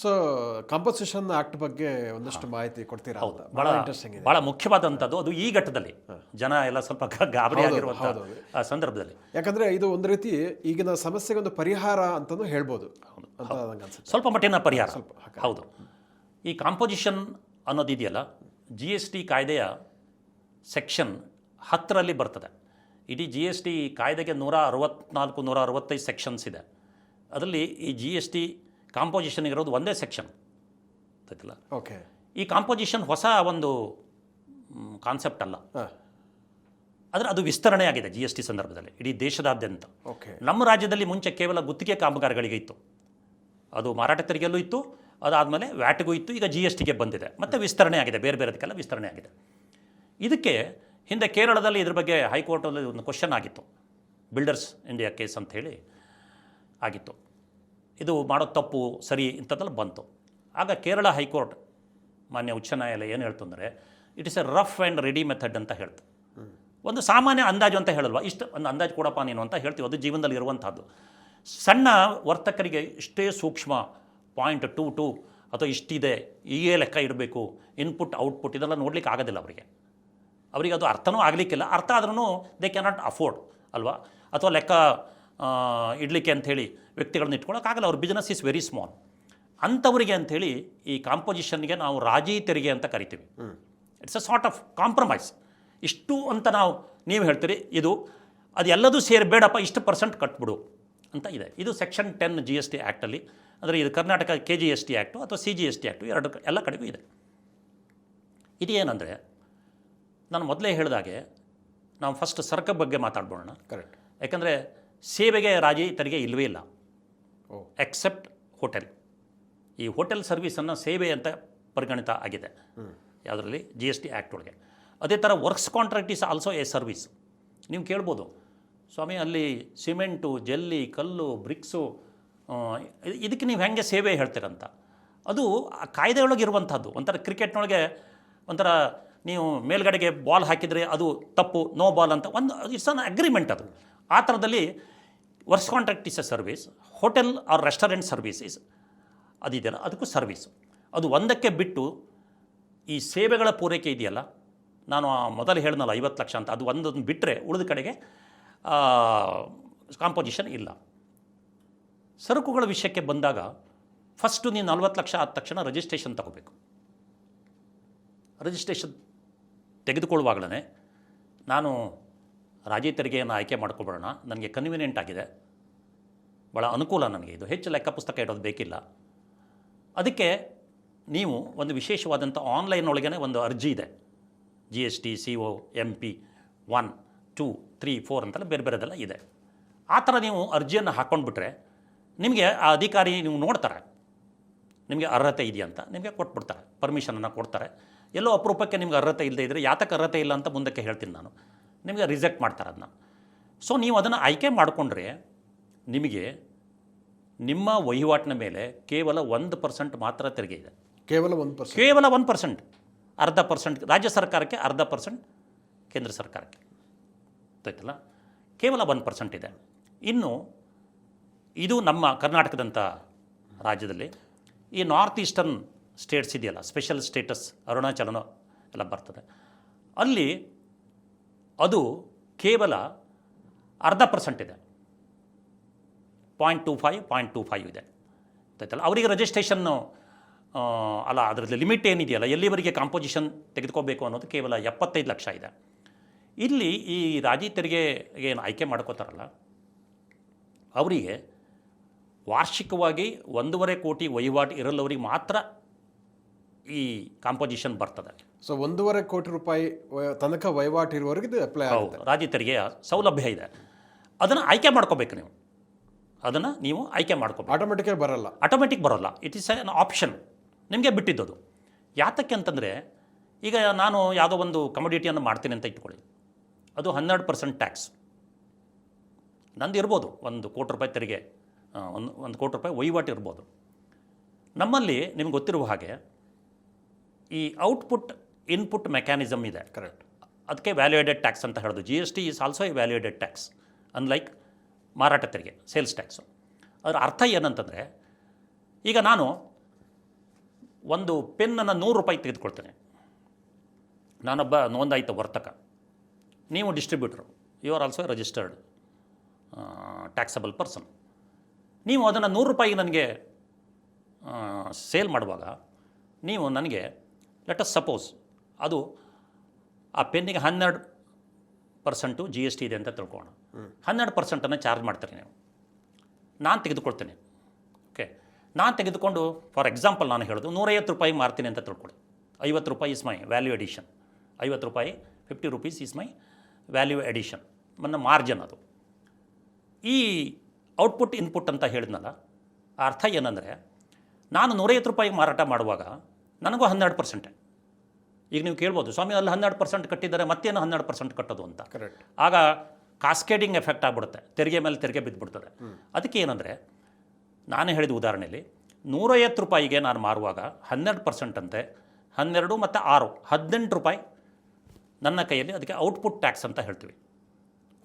ಸೊ ಕಾಂಪೋಸಿಷನ್ ಆಕ್ಟ್ ಬಗ್ಗೆ ಒಂದಷ್ಟು ಮಾಹಿತಿ ಕೊಡ್ತೀರಾ ಹೌದು. ಬಹಳ ಇಂಟ್ರೆಸ್ಟಿಂಗ್ ಇದೆ. ಭಾಳ ಮುಖ್ಯವಾದಂಥದ್ದು. ಅದು ಈ ಘಟ್ಟದಲ್ಲಿ. ಜನ ಎಲ್ಲ ಸ್ವಲ್ಪ ಗಾಬರಿ ಆಗಿರುವಂಥ ಆ ಸಂದರ್ಭದಲ್ಲಿ. ಯಾಕಂದ್ರೆ ಇದು ಒಂದು ರೀತಿ ಈಗಿನ ಸಮಸ್ಯೆಗೆ ಒಂದು ಪರಿಹಾರ ಅಂತಾನು ಹೇಳ್ಬೋದು ಅಂತ ನಂಗೆ ಅನ್ಸುತ್ತೆ. ಸ್ವಲ್ಪ ಮಟ್ಟಿನ ಪರಿಹಾರ. ಹೌದು. ಈ ಕಾಂಪೋಸಿಷನ್ ಅನ್ನೋದಿದೆಯಲ್ಲ ಜಿ ಎಸ್ ಟಿ ಕಾಯ್ದೆಯ ಸೆಕ್ಷನ್ ಹತ್ತರಲ್ಲಿ ಬರ್ತದೆ. ಇಡೀ ಜಿ ಎಸ್ ಟಿ ಕಾಯ್ದೆಗೆ ನೂರ ಅರವತ್ನಾಲ್ಕು ನೂರ ಅರವತ್ತೈದು ಸೆಕ್ಷನ್ಸ್ ಇದೆ. ಅದರಲ್ಲಿ ಈ ಜಿ ಎಸ್ ಟಿ ಕಾಂಪೋಸಿಷನ್ ಇರೋದು ಒಂದೇ ಸೆಕ್ಷನ್ ಗೊತ್ತಿಲ್ಲ ಓಕೆ ಈ ಕಾಂಪೋಸಿಷನ್ ಹೊಸ ಒಂದು ಕಾನ್ಸೆಪ್ಟ್ ಅಲ್ಲ. ಆದರೆ ಅದು ವಿಸ್ತರಣೆ ಆಗಿದೆ ಜಿ ಎಸ್ ಟಿ ಸಂದರ್ಭದಲ್ಲಿ ಇಡೀ ದೇಶದಾದ್ಯಂತ. ಓಕೆ ನಮ್ಮ ರಾಜ್ಯದಲ್ಲಿ ಮುಂಚೆ ಕೇವಲ ಗುತ್ತಿಗೆ ಕಾಮಗಾರಿಗಳಿಗೆ ಇತ್ತು. ಅದು ಮಾರಾಟ ತೆರಿಗೆಯಲ್ಲೂ ಇತ್ತು ಅದಾದಮೇಲೆ ವ್ಯಾಟ್ಗೂ ಇತ್ತು ಈಗ ಜಿ ಎಸ್ ಟಿಗೆ ಬಂದಿದೆ. ಮತ್ತು ವಿಸ್ತರಣೆ ಆಗಿದೆ ಬೇರೆ ಬೇರೆದಕ್ಕೆಲ್ಲ ವಿಸ್ತರಣೆ ಆಗಿದೆ. ಇದಕ್ಕೆ ಹಿಂದೆ ಕೇರಳದಲ್ಲಿ ಇದ್ರ ಬಗ್ಗೆ ಹೈಕೋರ್ಟಲ್ಲಿ ಒಂದು ಕ್ವಶನ್ ಆಗಿತ್ತು. ಬಿಲ್ಡರ್ಸ್ ಇಂಡಿಯಾ ಕೇಸ್ ಅಂತ ಹೇಳಿ ಆಗಿತ್ತು. ಇದು ಮಾಡೋ ತಪ್ಪು, ಸರಿ ಇಂಥದ್ದೆಲ್ಲ ಬಂತು. ಆಗ ಕೇರಳ ಹೈಕೋರ್ಟ್, ಮಾನ್ಯ ಉಚ್ಚ ನ್ಯಾಯಾಲಯ ಏನು ಹೇಳ್ತು ಅಂದರೆ it is a rough and ready method ಅಂತ ಹೇಳ್ತು. ಒಂದು ಸಾಮಾನ್ಯ ಅಂದಾಜು ಅಂತ ಹೇಳಲ್ವ? ಇಷ್ಟು ಒಂದು ಅಂದಾಜು ಕೊಡಪ್ಪ ನೀನು ಅಂತ ಹೇಳ್ತೀವಿ. ಅದು ಜೀವನದಲ್ಲಿ ಇರುವಂಥದ್ದು. ಸಣ್ಣ ವರ್ತಕರಿಗೆ ಇಷ್ಟೇ ಸೂಕ್ಷ್ಮ ಪಾಯಿಂಟ್ ಟು ಟು ಅಥವಾ ಇಷ್ಟಿದೆ, ಹೀಗೆ ಲೆಕ್ಕ ಇಡಬೇಕು ಇನ್ಪುಟ್ ಔಟ್ಪುಟ್ ಇದೆಲ್ಲ ನೋಡ್ಲಿಕ್ಕೆ ಆಗೋದಿಲ್ಲ ಅವರಿಗೆ. ಅವರಿಗೆ ಅದು ಅರ್ಥನೂ ಆಗಲಿಕ್ಕಿಲ್ಲ. ಅರ್ಥ ಆದ್ರೂ ದೇ ಕ್ಯಾನಾಟ್ ಅಫೋರ್ಡ್ ಅಲ್ವಾ? ಅಥವಾ ಲೆಕ್ಕ ಇಡಲಿಕ್ಕೆ ಅಂಥೇಳಿ ವ್ಯಕ್ತಿಗಳನ್ನ ಇಟ್ಕೊಳ್ಳೋಕ್ಕಾಗಲ್ಲ. ಅವ್ರ ಬಿಸ್ನೆಸ್ ಇಸ್ ವೆರಿ ಸ್ಮಾಲ್ ಅಂಥವರಿಗೆ ಅಂಥೇಳಿ ಈ ಕಾಂಪೋಸಿಷನ್ಗೆ ನಾವು ರಾಜಿ ತೆರಿಗೆ ಅಂತ ಕರಿತೀವಿ. It's a sort of compromise ಇಷ್ಟು ಅಂತ ನಾವು ನೀವು ಹೇಳ್ತೀರಿ ಇದು ಅದು ಎಲ್ಲದೂ ಸೇರಿ ಬೇಡಪ್ಪ ಇಷ್ಟು ಪರ್ಸೆಂಟ್ ಕಟ್ಬಿಡು ಅಂತ ಇದೆ. ಇದು section ten G S T ಆ್ಯಕ್ಟಲ್ಲಿ ಅಂದರೆ ಇದು Karnataka K G S T act ಅಥವಾ C G S T act ಎರಡು ಎಲ್ಲ ಕಡೆಗೂ ಇದೆ. ಇದು ಏನಂದರೆ ನಾನು ಮೊದಲೇ ಹೇಳಿದಾಗೆ ನಾವು ಫಸ್ಟ್ ಸರ್ಕ ಬಗ್ಗೆ ಮಾತಾಡ್ಬೋಣ ಕರೆಕ್ಟ್ ಯಾಕಂದರೆ ಸೇವೆಗೆ ರಾಜಿ ತೆರಿಗೆ ಇಲ್ಲವೇ ಇಲ್ಲ. Except hotel. ಈ ಹೋಟೆಲ್ ಸರ್ವಿಸನ್ನು ಸೇವೆ ಅಂತ ಪರಿಗಣಿತ ಆಗಿದೆ. ಯಾವುದರಲ್ಲಿ? ಜಿ ಎಸ್ ಟಿ ಆ್ಯಕ್ಟ್ ಒಳಗೆ. ಅದೇ ಥರ works contract is also a service ನೀವು ಕೇಳ್ಬೋದು. ಸ್ವಾಮಿ, ಅಲ್ಲಿ ಸಿಮೆಂಟು, ಜಲ್ಲಿ, ಕಲ್ಲು ಬ್ರಿಕ್ಸು ಇದಕ್ಕೆ ನೀವು ಹೆಂಗೆ ಸೇವೆ ಹೇಳ್ತೀರಂತ? ಅದು ಆ ಕಾಯ್ದೆಯೊಳಗೆ ಇರುವಂಥದ್ದು. ಒಂಥರ ಕ್ರಿಕೆಟ್ನೊಳಗೆ ಒಂಥರ ನೀವು ಮೇಲ್ಗಡೆಗೆ ಬಾಲ್ ಹಾಕಿದರೆ ಅದು ತಪ್ಪು ನೋ ಬಾಲ್ ಅಂತ ಒಂದು ಇಟ್ಸ್ ಅನ್ ಅಗ್ರಿಮೆಂಟ್ ಅದು. ಆ ಥರದಲ್ಲಿ works contract is a service hotel or restaurant services ಅದಿದೆಯಲ್ಲ ಅದಕ್ಕೂ ಸರ್ವಿಸ್ ಅದು ಒಂದಕ್ಕೆ ಬಿಟ್ಟು ಈ ಸೇವೆಗಳ ಪೂರೈಕೆ ಇದೆಯಲ್ಲ, ನಾನು ಮೊದಲು ಹೇಳಿದ್ನಲ್ಲ ಐವತ್ತು ಲಕ್ಷ ಅಂತ, ಅದು ಒಂದೊಂದು ಬಿಟ್ಟರೆ ಉಳಿದ ಕಡೆಗೆ ಕಾಂಪೋಸಿಷನ್ ಇಲ್ಲ. ಸರಕುಗಳ ವಿಷಯಕ್ಕೆ ಬಂದಾಗ ಫಸ್ಟು ನೀನು ನಲ್ವತ್ತು ಲಕ್ಷ ಆದ ತಕ್ಷಣ ರಿಜಿಸ್ಟ್ರೇಷನ್ ತಗೋಬೇಕು. ರಿಜಿಸ್ಟ್ರೇಷನ್ ತೆಗೆದುಕೊಳ್ಳುವಾಗಲೇ ನಾನು ರಾಜಿ ತೆರಿಗೆಯನ್ನು ಆಯ್ಕೆ ಮಾಡ್ಕೊಬಿಡೋಣ. ನನಗೆ ಕನ್ವೀನಿಯೆಂಟ್ ಆಗಿದೆ. ಭಾಳ ಅನುಕೂಲ ನನಗೆ ಇದು. ಹೆಚ್ಚು ಲೆಕ್ಕ ಪುಸ್ತಕ ಇಡೋದು ಬೇಕಿಲ್ಲ. ಅದಕ್ಕೆ ನೀವು ಒಂದು ವಿಶೇಷವಾದಂಥ ಆನ್ಲೈನ್ ಒಳಗೇ ಒಂದು ಅರ್ಜಿ ಇದೆ. G S T C O M P one two three four ಅಂತೆಲ್ಲ ಬೇರೆ ಬೇರೆದೆಲ್ಲ ಇದೆ. ಆ ಥರ ನೀವು ಅರ್ಜಿಯನ್ನು ಹಾಕ್ಕೊಂಡ್ಬಿಟ್ರೆ ನಿಮಗೆ ಆ ಅಧಿಕಾರಿ ನೀವು ನೋಡ್ತಾರೆ. ನಿಮಗೆ ಅರ್ಹತೆ ಇದೆಯಾ ಅಂತ ನಿಮಗೆ ಕೊಟ್ಬಿಡ್ತಾರೆ. ಪರ್ಮಿಷನನ್ನು ಕೊಡ್ತಾರೆ. ಎಲ್ಲೋ ಅಪರೂಪಕ್ಕೆ ನಿಮ್ಗೆ ಅರ್ಹತೆ ಇಲ್ಲದೆ ಇದ್ದರೆ ಯಾತಕ್ಕೆ ಅರ್ಹತೆ ಇಲ್ಲ ಅಂತ ಮುಂದಕ್ಕೆ ಹೇಳ್ತೀನಿ ನಾನು. ನಿಮಗೆ ರಿಜೆಕ್ಟ್ ಮಾಡ್ತಾರೆ ಅದನ್ನ. ಸೊ ನೀವು ಅದನ್ನು ಆಯ್ಕೆ ಮಾಡಿಕೊಂಡ್ರೆ ನಿಮಗೆ ನಿಮ್ಮ ವಹಿವಾಟಿನ ಮೇಲೆ ಕೇವಲ ಒಂದು ಪರ್ಸೆಂಟ್ ಮಾತ್ರ ತೆರಿಗೆ ಇದೆ. ಕೇವಲ ಒಂದು ಪರ್ಸೆಂಟ್. ಕೇವಲ ಒಂದು ಪರ್ಸೆಂಟ್. ಅರ್ಧ ಪರ್ಸೆಂಟ್ ರಾಜ್ಯ ಸರ್ಕಾರಕ್ಕೆ ಅರ್ಧ ಪರ್ಸೆಂಟ್ ಕೇಂದ್ರ ಸರ್ಕಾರಕ್ಕೆ. ಗೊತ್ತಾಯ್ತಲ್ಲ? ಕೇವಲ ಒಂದು ಪರ್ಸೆಂಟ್ ಇದೆ. ಇನ್ನು ಇದು ನಮ್ಮ ಕರ್ನಾಟಕದಂಥ ರಾಜ್ಯದಲ್ಲಿ ಈ ನಾರ್ತ್ ಈಸ್ಟರ್ನ್ ಸ್ಟೇಟ್ಸ್ ಇದೆಯಲ್ಲ ಸ್ಪೆಷಲ್ ಸ್ಟೇಟಸ್ ಅರುಣಾಚಲನೋ ಎಲ್ಲ ಬರ್ತದೆ. ಅಲ್ಲಿ ಅದು ಕೇವಲ ಅರ್ಧ ಪರ್ಸೆಂಟ್ ಇದೆ. Point two five point two five ಇದೆ. ಗೊತ್ತಾಯ್ತಲ್ಲ ಅವರಿಗೆ ರಿಜಿಸ್ಟ್ರೇಷನ್ನು ಅಲ್ಲ ಅದರಲ್ಲಿ ಲಿಮಿಟ್ ಏನಿದೆಯಲ್ಲ, ಎಲ್ಲಿವರೆಗೆ ಕಾಂಪೋಸಿಷನ್ ತೆಗೆದುಕೋಬೇಕು ಅನ್ನೋದು ಕೇವಲ ಎಪ್ಪತ್ತೈದು ಲಕ್ಷ ಇದೆ. ಇಲ್ಲಿ ಈ ರಾಜಿ ತೆರಿಗೆ ಏನು ಆಯ್ಕೆ ಮಾಡ್ಕೋತಾರಲ್ಲ, ಅವರಿಗೆ ವಾರ್ಷಿಕವಾಗಿ ಒಂದೂವರೆ ಕೋಟಿ ವಹಿವಾಟು ಇರಲ್ಲವರಿಗೆ ಮಾತ್ರ ಈ ಕಾಂಪೋಸಿಷನ್ ಬರ್ತದೆ. ಸೊ ಒಂದೂವರೆ ಕೋಟಿ ರೂಪಾಯಿ ತನಕ ವಹಿವಾಟು ಇರುವವರೆಗೆ ಇದು ಅಪ್ಲೈ ಹೌದು ರಾಜಿ ತೆರಿಗೆಯ ಸೌಲಭ್ಯ ಇದೆ. ಅದನ್ನು ಆಯ್ಕೆ ಮಾಡ್ಕೋಬೇಕು ನೀವು. ಅದನ್ನು ನೀವು ಆಯ್ಕೆ ಮಾಡ್ಕೋಬೇಕು. ಆಟೋಮೆಟಿಕಾಗಿ ಬರಲ್ಲ. ಆಟೋಮೆಟಿಕ್ ಬರೋಲ್ಲ. ಇಟ್ ಈಸ್ ಎನ್ ಆಪ್ಷನ್ ನಿಮಗೆ ಬಿಟ್ಟಿದ್ದದು. ಯಾತಕ್ಕೆ ಅಂತಂದರೆ ಈಗ ನಾನು ಯಾವುದೋ ಒಂದು ಕಮೋಡಿಟಿಯನ್ನು ಮಾಡ್ತೀನಿ ಅಂತ ಇಟ್ಕೊಳ್ಳಿ. ಅದು ಹನ್ನೆರಡು ಪರ್ಸೆಂಟ್ ಟ್ಯಾಕ್ಸ್ ನಂದು ಇರ್ಬೋದು. ಒಂದು ಕೋಟಿ ರೂಪಾಯಿ ತೆರಿಗೆ ಒಂದು ಒಂದು ಕೋಟಿ ರೂಪಾಯಿ ವಹಿವಾಟು ಇರ್ಬೋದು. ನಮ್ಮಲ್ಲಿ ನಿಮ್ಗೆ ಗೊತ್ತಿರುವ ಹಾಗೆ ಈ ಔಟ್ಪುಟ್ ಇನ್ಪುಟ್ ಮೆಕ್ಯಾನಿಸಮ್ ಇದೆ. ಕರೆಕ್ಟ್ ಅದಕ್ಕೆ ವ್ಯಾಲ್ಯೂಯೇಡೆಡ್ ಟ್ಯಾಕ್ಸ್ ಅಂತ ಹೇಳೋದು. G S T is also a value added tax unlike ಮಾರಾಟ ತೆರಿಗೆ ಸೇಲ್ಸ್ ಟ್ಯಾಕ್ಸು ಅದರ ಅರ್ಥ ಏನಂತಂದರೆ ಈಗ ನಾನು ಒಂದು ಪೆನ್ನನ್ನು ನೂರು ರೂಪಾಯಿ ತೆಗೆದುಕೊಳ್ತೇನೆ. ನಾನೊಬ್ಬ ನೋಂದಾಯಿತ ವರ್ತಕ. ನೀವು distributor you are also registered taxable person ನೀವು ಅದನ್ನು ನೂರು ರೂಪಾಯಿಗೆ ನನಗೆ ಸೇಲ್ ಮಾಡುವಾಗ ನೀವು ನನಗೆ ಲೆಟ್ ಅಸ್ ಸಪೋಸ್ ಅದು ಆ ಪೆನ್ನಿಗೆ ಹನ್ನೆರಡು ಪರ್ಸೆಂಟು ಜಿ ಎಸ್ ಟಿ ಇದೆ ಅಂತ ತಿಳ್ಕೊಳ್ಳೋಣ. ಹನ್ನೆರಡು ಪರ್ಸೆಂಟನ್ನು ಚಾರ್ಜ್ ಮಾಡ್ತೀರಿ ನೀವು. ನಾನು ತೆಗೆದುಕೊಳ್ತೇನೆ. ಓಕೆ ನಾನು ತೆಗೆದುಕೊಂಡು ಫಾರ್ ಎಕ್ಸಾಂಪಲ್ ನಾನು ಹೇಳೋದು, ನೂರೈವತ್ತು ರೂಪಾಯಿ ಮಾರ್ತೀನಿ ಅಂತ ತಿಳ್ಕೊಳ್ಳಿ. ಐವತ್ತು ರೂಪಾಯಿ ಇಸ್ ಮೈ ವ್ಯಾಲ್ಯೂ ಎಡಿಷನ್ ಐವತ್ತು ರೂಪಾಯಿ fifty rupees is my value addition ನನ್ನ ಮಾರ್ಜಿನ್ ಅದು. ಈ ಔಟ್ಪುಟ್ ಇನ್ಪುಟ್ ಅಂತ ಹೇಳಿದ್ನಲ್ಲ, ಅರ್ಥ ಏನಂದರೆ, ನಾನು ನೂರೈವತ್ತು ರೂಪಾಯಿಗೆ ಮಾರಾಟ ಮಾಡುವಾಗ, ನನಗೂ ಹನ್ನೆರಡು ಪರ್ಸೆಂಟೆ ಈಗ ನೀವು ಕೇಳ್ಬೋದು ಸ್ವಾಮಿ ಅಲ್ಲಿ ಹನ್ನೆರಡು ಪರ್ಸೆಂಟ್ ಕಟ್ಟಿದ್ದಾರೆ ಮತ್ತೇನು ಹನ್ನೆರಡು ಪರ್ಸೆಂಟ್ ಕಟ್ಟೋದು ಅಂತ. ಆಗ ಕಾಸ್ಕೇಡಿಂಗ್ ಎಫೆಕ್ಟ್ ಆಗಿಬಿಡುತ್ತೆ ತೆರಿಗೆ ಮೇಲೆ ತೆರಿಗೆ ಬಿದ್ದುಬಿಡ್ತದೆ ಅದಕ್ಕೆ ಏನಂದರೆ ನಾನು ಹೇಳಿದ ಉದಾಹರಣೆಯಲ್ಲಿ ನೂರೈವತ್ತು ರೂಪಾಯಿಗೆ ನಾನು ಮಾರುವಾಗ ಹನ್ನೆರಡು ಪರ್ಸೆಂಟ್ ಅಂತೆ ಹನ್ನೆರಡು ಮತ್ತು ಆರು ಹದಿನೆಂಟು ರೂಪಾಯಿ ನನ್ನ ಕೈಯಲ್ಲಿ ಅದಕ್ಕೆ ಔಟ್ಪುಟ್ ಟ್ಯಾಕ್ಸ್ ಅಂತ ಹೇಳ್ತೀವಿ.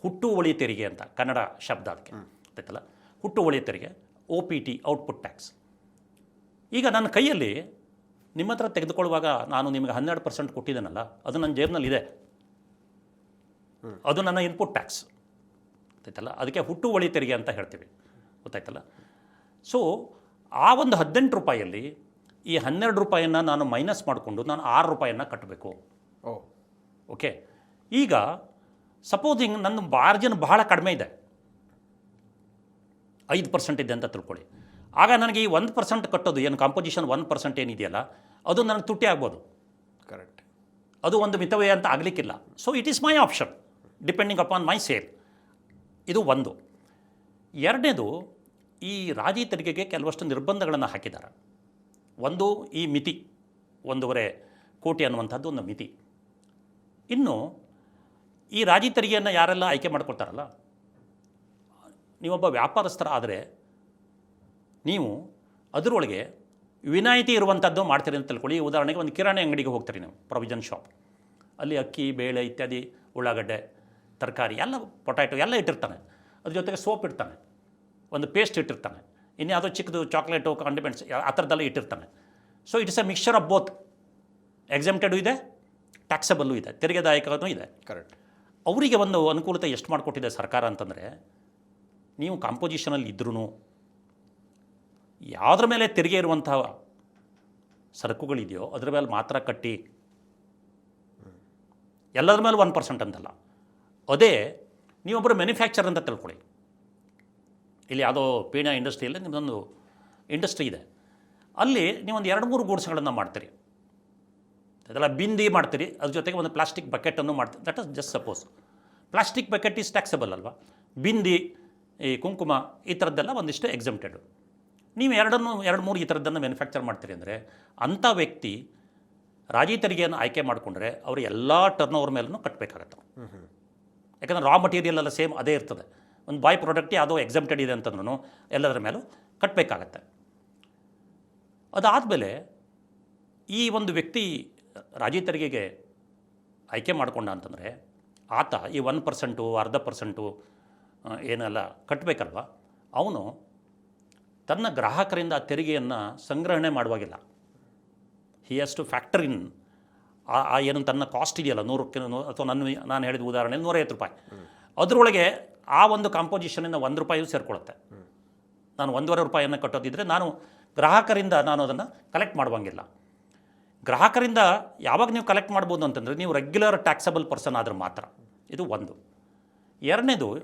ಹುಟ್ಟುವಳಿ ತೆರಿಗೆ ಅಂತ ಕನ್ನಡ ಶಬ್ದ ಅದಕ್ಕೆ. ಹುಟ್ಟು ಹುಟ್ಟುವಳಿ ತೆರಿಗೆ O P T output tax ಈಗ ನನ್ನ ಕೈಯಲ್ಲಿ ನಿಮ್ಮ ಹತ್ರ ತೆಗೆದುಕೊಳ್ಳುವಾಗ ನಾನು ನಿಮಗೆ ಹನ್ನೆರಡು ಪರ್ಸೆಂಟ್ ಕೊಟ್ಟಿದ್ದೇನಲ್ಲ ಅದು ನನ್ನ ಜೇಬ್ನಲ್ಲಿದೆ. ಅದು ನನ್ನ ಇನ್ಪುಟ್ ಟ್ಯಾಕ್ಸ್ ಗೊತ್ತಾಯ್ತಲ್ಲ ಅದಕ್ಕೆ ಹುಟ್ಟು ಒಳಿ ತೆರಿಗೆ ಅಂತ ಹೇಳ್ತೀವಿ. ಗೊತ್ತಾಯ್ತಲ್ಲ? ಸೊ ಆ ಒಂದು ಹದಿನೆಂಟು ರೂಪಾಯಿಯಲ್ಲಿ ಈ ಹನ್ನೆರಡು ರೂಪಾಯಿಯನ್ನು ನಾನು ಮೈನಸ್ ಮಾಡಿಕೊಂಡು ನಾನು ಆರು ರೂಪಾಯಿಯನ್ನು ಕಟ್ಟಬೇಕು. ಓಕೆ ಈಗ ಸಪೋಸಿಂಗ್ ನನ್ನ ಮಾರ್ಜಿನ್ ಬಹಳ ಕಡಿಮೆ ಇದೆ. ಐದು ಪರ್ಸೆಂಟ್ ಇದೆ ಅಂತ ತಿಳ್ಕೊಳ್ಳಿ. ಆಗ ನನಗೆ ಈ ಒಂದು ಪರ್ಸೆಂಟ್ ಕಟ್ಟೋದು ಏನು ಕಾಂಪೋಸಿಷನ್ ಒನ್ ಪರ್ಸೆಂಟ್ ಏನಿದೆಯಲ್ಲ ಅದು ನನಗೆ ತುಟ್ಟಿ ಆಗ್ಬೋದು. ಕರೆಕ್ಟ್ ಅದು ಒಂದು ಮಿತವ್ಯಯ ಅಂತ ಆಗಲಿಕ್ಕಿಲ್ಲ. So it is my option depending upon my sale ಇದು ಒಂದು. ಎರಡನೇದು ಈ ರಾಜಿ ತೆರಿಗೆಗೆ ಕೆಲವಷ್ಟು ನಿರ್ಬಂಧಗಳನ್ನು ಹಾಕಿದ್ದಾರೆ. ಒಂದು ಈ ಮಿತಿ ಒಂದೂವರೆ ಕೋಟಿ ಅನ್ನುವಂಥದ್ದು ಒಂದು ಮಿತಿ. ಇನ್ನು ಈ ರಾಜಿ ತೆರಿಗೆಯನ್ನು ಯಾರೆಲ್ಲ ಆಯ್ಕೆ ಮಾಡ್ಕೊಳ್ತಾರಲ್ಲ ನೀವೊಬ್ಬ ವ್ಯಾಪಾರಸ್ಥರ ಆದರೆ ನೀವು ಅದರೊಳಗೆ ವಿನಾಯಿತಿ ಇರುವಂಥದ್ದು ಮಾಡ್ತೀರಿ ಅಂತ ತಿಳ್ಕೊಳ್ಳಿ. ಉದಾಹರಣೆಗೆ ಒಂದು ಕಿರಾಣಿ ಅಂಗಡಿಗೆ ಹೋಗ್ತೀರಿ ನೀವು ಪ್ರೊವಿಜನ್ ಶಾಪ್ ಅಲ್ಲಿ ಅಕ್ಕಿ ಬೇಳೆ ಇತ್ಯಾದಿ ಉಳ್ಳಾಗಡ್ಡೆ ತರಕಾರಿ ಎಲ್ಲ ಪೊಟ್ಯಾಟೊ ಎಲ್ಲ ಇಟ್ಟಿರ್ತಾನೆ. ಅದ್ರ ಜೊತೆಗೆ ಸೋಪ್ ಇಡ್ತಾನೆ. ಒಂದು ಪೇಸ್ಟ್ ಇಟ್ಟಿರ್ತಾನೆ. ಇನ್ಯಾವುದೋ ಚಿಕ್ಕದು ಚಾಕ್ಲೇಟು ಕಾಂಡಿಮೆಂಟ್ಸ್ ಆ ಥರದ್ದೆಲ್ಲ ಇಟ್ಟಿರ್ತಾನೆ. So it's a mixture of both exempted ಇದೆ ಟ್ಯಾಕ್ಸಬಲ್ಲು ಇದೆ ತೆರಿಗೆದಾಯಕನೂ ಇದೆ. ಕರೆಕ್ಟ್ ಅವರಿಗೆ ಒಂದು ಅನುಕೂಲತೆ ಎಷ್ಟು ಮಾಡಿಕೊಟ್ಟಿದೆ ಸರ್ಕಾರ ಅಂತಂದರೆ ನೀವು ಕಾಂಪೋಸಿಷನಲ್ಲಿ ಇದ್ರೂ ಯಾವುದ್ರ ಮೇಲೆ ತೆರಿಗೆ ಇರುವಂತಹ ಸರಕುಗಳಿದೆಯೋ ಅದ್ರ ಮೇಲೆ ಮಾತ್ರ ಕಟ್ಟಿ ಎಲ್ಲದ್ರ ಮೇಲೆ ಒನ್ ಪರ್ಸೆಂಟ್ ಅಂತಲ್ಲ ಅದೇ ನೀವೊಬ್ಬರು ಮ್ಯಾನುಫ್ಯಾಕ್ಚರ್ ಅಂತ ತಿಳ್ಕೊಳ್ಳಿ. ಇಲ್ಲಿ ಯಾವುದೋ ಪೀಣ್ಯ ಇಂಡಸ್ಟ್ರಿಯಲ್ಲಿ ನಿಮ್ಮದೊಂದು ಇಂಡಸ್ಟ್ರಿ ಇದೆ. ಅಲ್ಲಿ ನೀವೊಂದು ಎರಡು ಮೂರು ಗೂಡ್ಸ್ಗಳನ್ನು ಮಾಡ್ತೀರಿ. ಅದೆಲ್ಲ ಬಿಂದಿ ಮಾಡ್ತೀರಿ. ಅದ್ರ ಜೊತೆಗೆ ಒಂದು ಪ್ಲಾಸ್ಟಿಕ್ ಬಕೆಟನ್ನು ಮಾಡ್ತೀರಿ. That is just suppose plastic bucket is taxable ಅಲ್ವಾ? ಬಿಂದಿ, ಈ ಕುಂಕುಮ ಈ ಥರದ್ದೆಲ್ಲ ಒಂದಿಷ್ಟು ಎಕ್ಸಮ್ಟೆಡ್ ನೀವು ಎರಡನ್ನು, ಎರಡು ಮೂರು ಈ ಥರದ್ದನ್ನು ಮ್ಯಾನುಫ್ಯಾಕ್ಚರ್ ಮಾಡ್ತೀರಿ ಅಂದರೆ ಅಂಥ ವ್ಯಕ್ತಿ ರಾಜಿ ತೆರಿಗೆಯನ್ನು ಆಯ್ಕೆ ಮಾಡಿಕೊಂಡ್ರೆ ಅವರು ಎಲ್ಲ ಟರ್ನ್ ಓವರ್ ಮೇಲೂ ಕಟ್ಟಬೇಕಾಗತ್ತೆ ಯಾಕಂದರೆ ರಾ ಮಟೀರಿಯಲ್ ಎಲ್ಲ ಸೇಮ್ ಅದೇ ಇರ್ತದೆ. ಒಂದು ಬಾಯ್ ಪ್ರಾಡಕ್ಟ್ ಯಾವುದೋ ಎಕ್ಸಮ್ಟೆಡ್ ಇದೆ ಅಂತಂದ್ರೂ ಎಲ್ಲದರ ಮೇಲೂ ಕಟ್ಟಬೇಕಾಗತ್ತೆ ಅದಾದಮೇಲೆ ಈ ಒಂದು ವ್ಯಕ್ತಿ ರಾಜಿ ತೆರಿಗೆಗೆ ಆಯ್ಕೆ ಮಾಡಿಕೊಂಡ ಅಂತಂದರೆ ಆತ ಈ ಒನ್ ಪರ್ಸೆಂಟು ಅರ್ಧ ಪರ್ಸೆಂಟು ಏನೆಲ್ಲ ಕಟ್ಟಬೇಕಲ್ವ ಅವನು ತನ್ನ ಗ್ರಾಹಕರಿಂದ ಆ ತೆರಿಗೆಯನ್ನು ಸಂಗ್ರಹಣೆ ಮಾಡುವಾಗಿಲ್ಲ. He has to factor in ಆ ಏನು ತನ್ನ ಕಾಸ್ಟ್ ಇದೆಯಲ್ಲ, ನೂರಕ್ಕೆ ಅಥವಾ ನನ್ನ, ನಾನು ಹೇಳಿದ ಉದಾಹರಣೆ ನೂರೈವತ್ತು ರೂಪಾಯಿ. ಅದರೊಳಗೆ ಆ ಒಂದು ಕಾಂಪೋಸಿಷನಿಂದ ಒಂದು ರೂಪಾಯಿಯೂ ಸೇರಿಕೊಳ್ಳುತ್ತೆ. ನಾನು ಒಂದೂವರೆ ರೂಪಾಯಿಯನ್ನು ಕಟ್ಟೋದಿದ್ದರೆ ನಾನು ಗ್ರಾಹಕರಿಂದ ನಾನು ಅದನ್ನು ಕಲೆಕ್ಟ್ ಮಾಡುವಂಗಿಲ್ಲ. ಗ್ರಾಹಕರಿಂದ ಯಾವಾಗ ನೀವು ಕಲೆಕ್ಟ್ ಮಾಡ್ಬೋದು ಅಂತಂದರೆ ನೀವು ರೆಗ್ಯುಲರ್ ಟ್ಯಾಕ್ಸಬಲ್ ಪರ್ಸನ್ ಆದ್ರೆ ಮಾತ್ರ. ಇದು ಒಂದು. ಎರಡನೇದು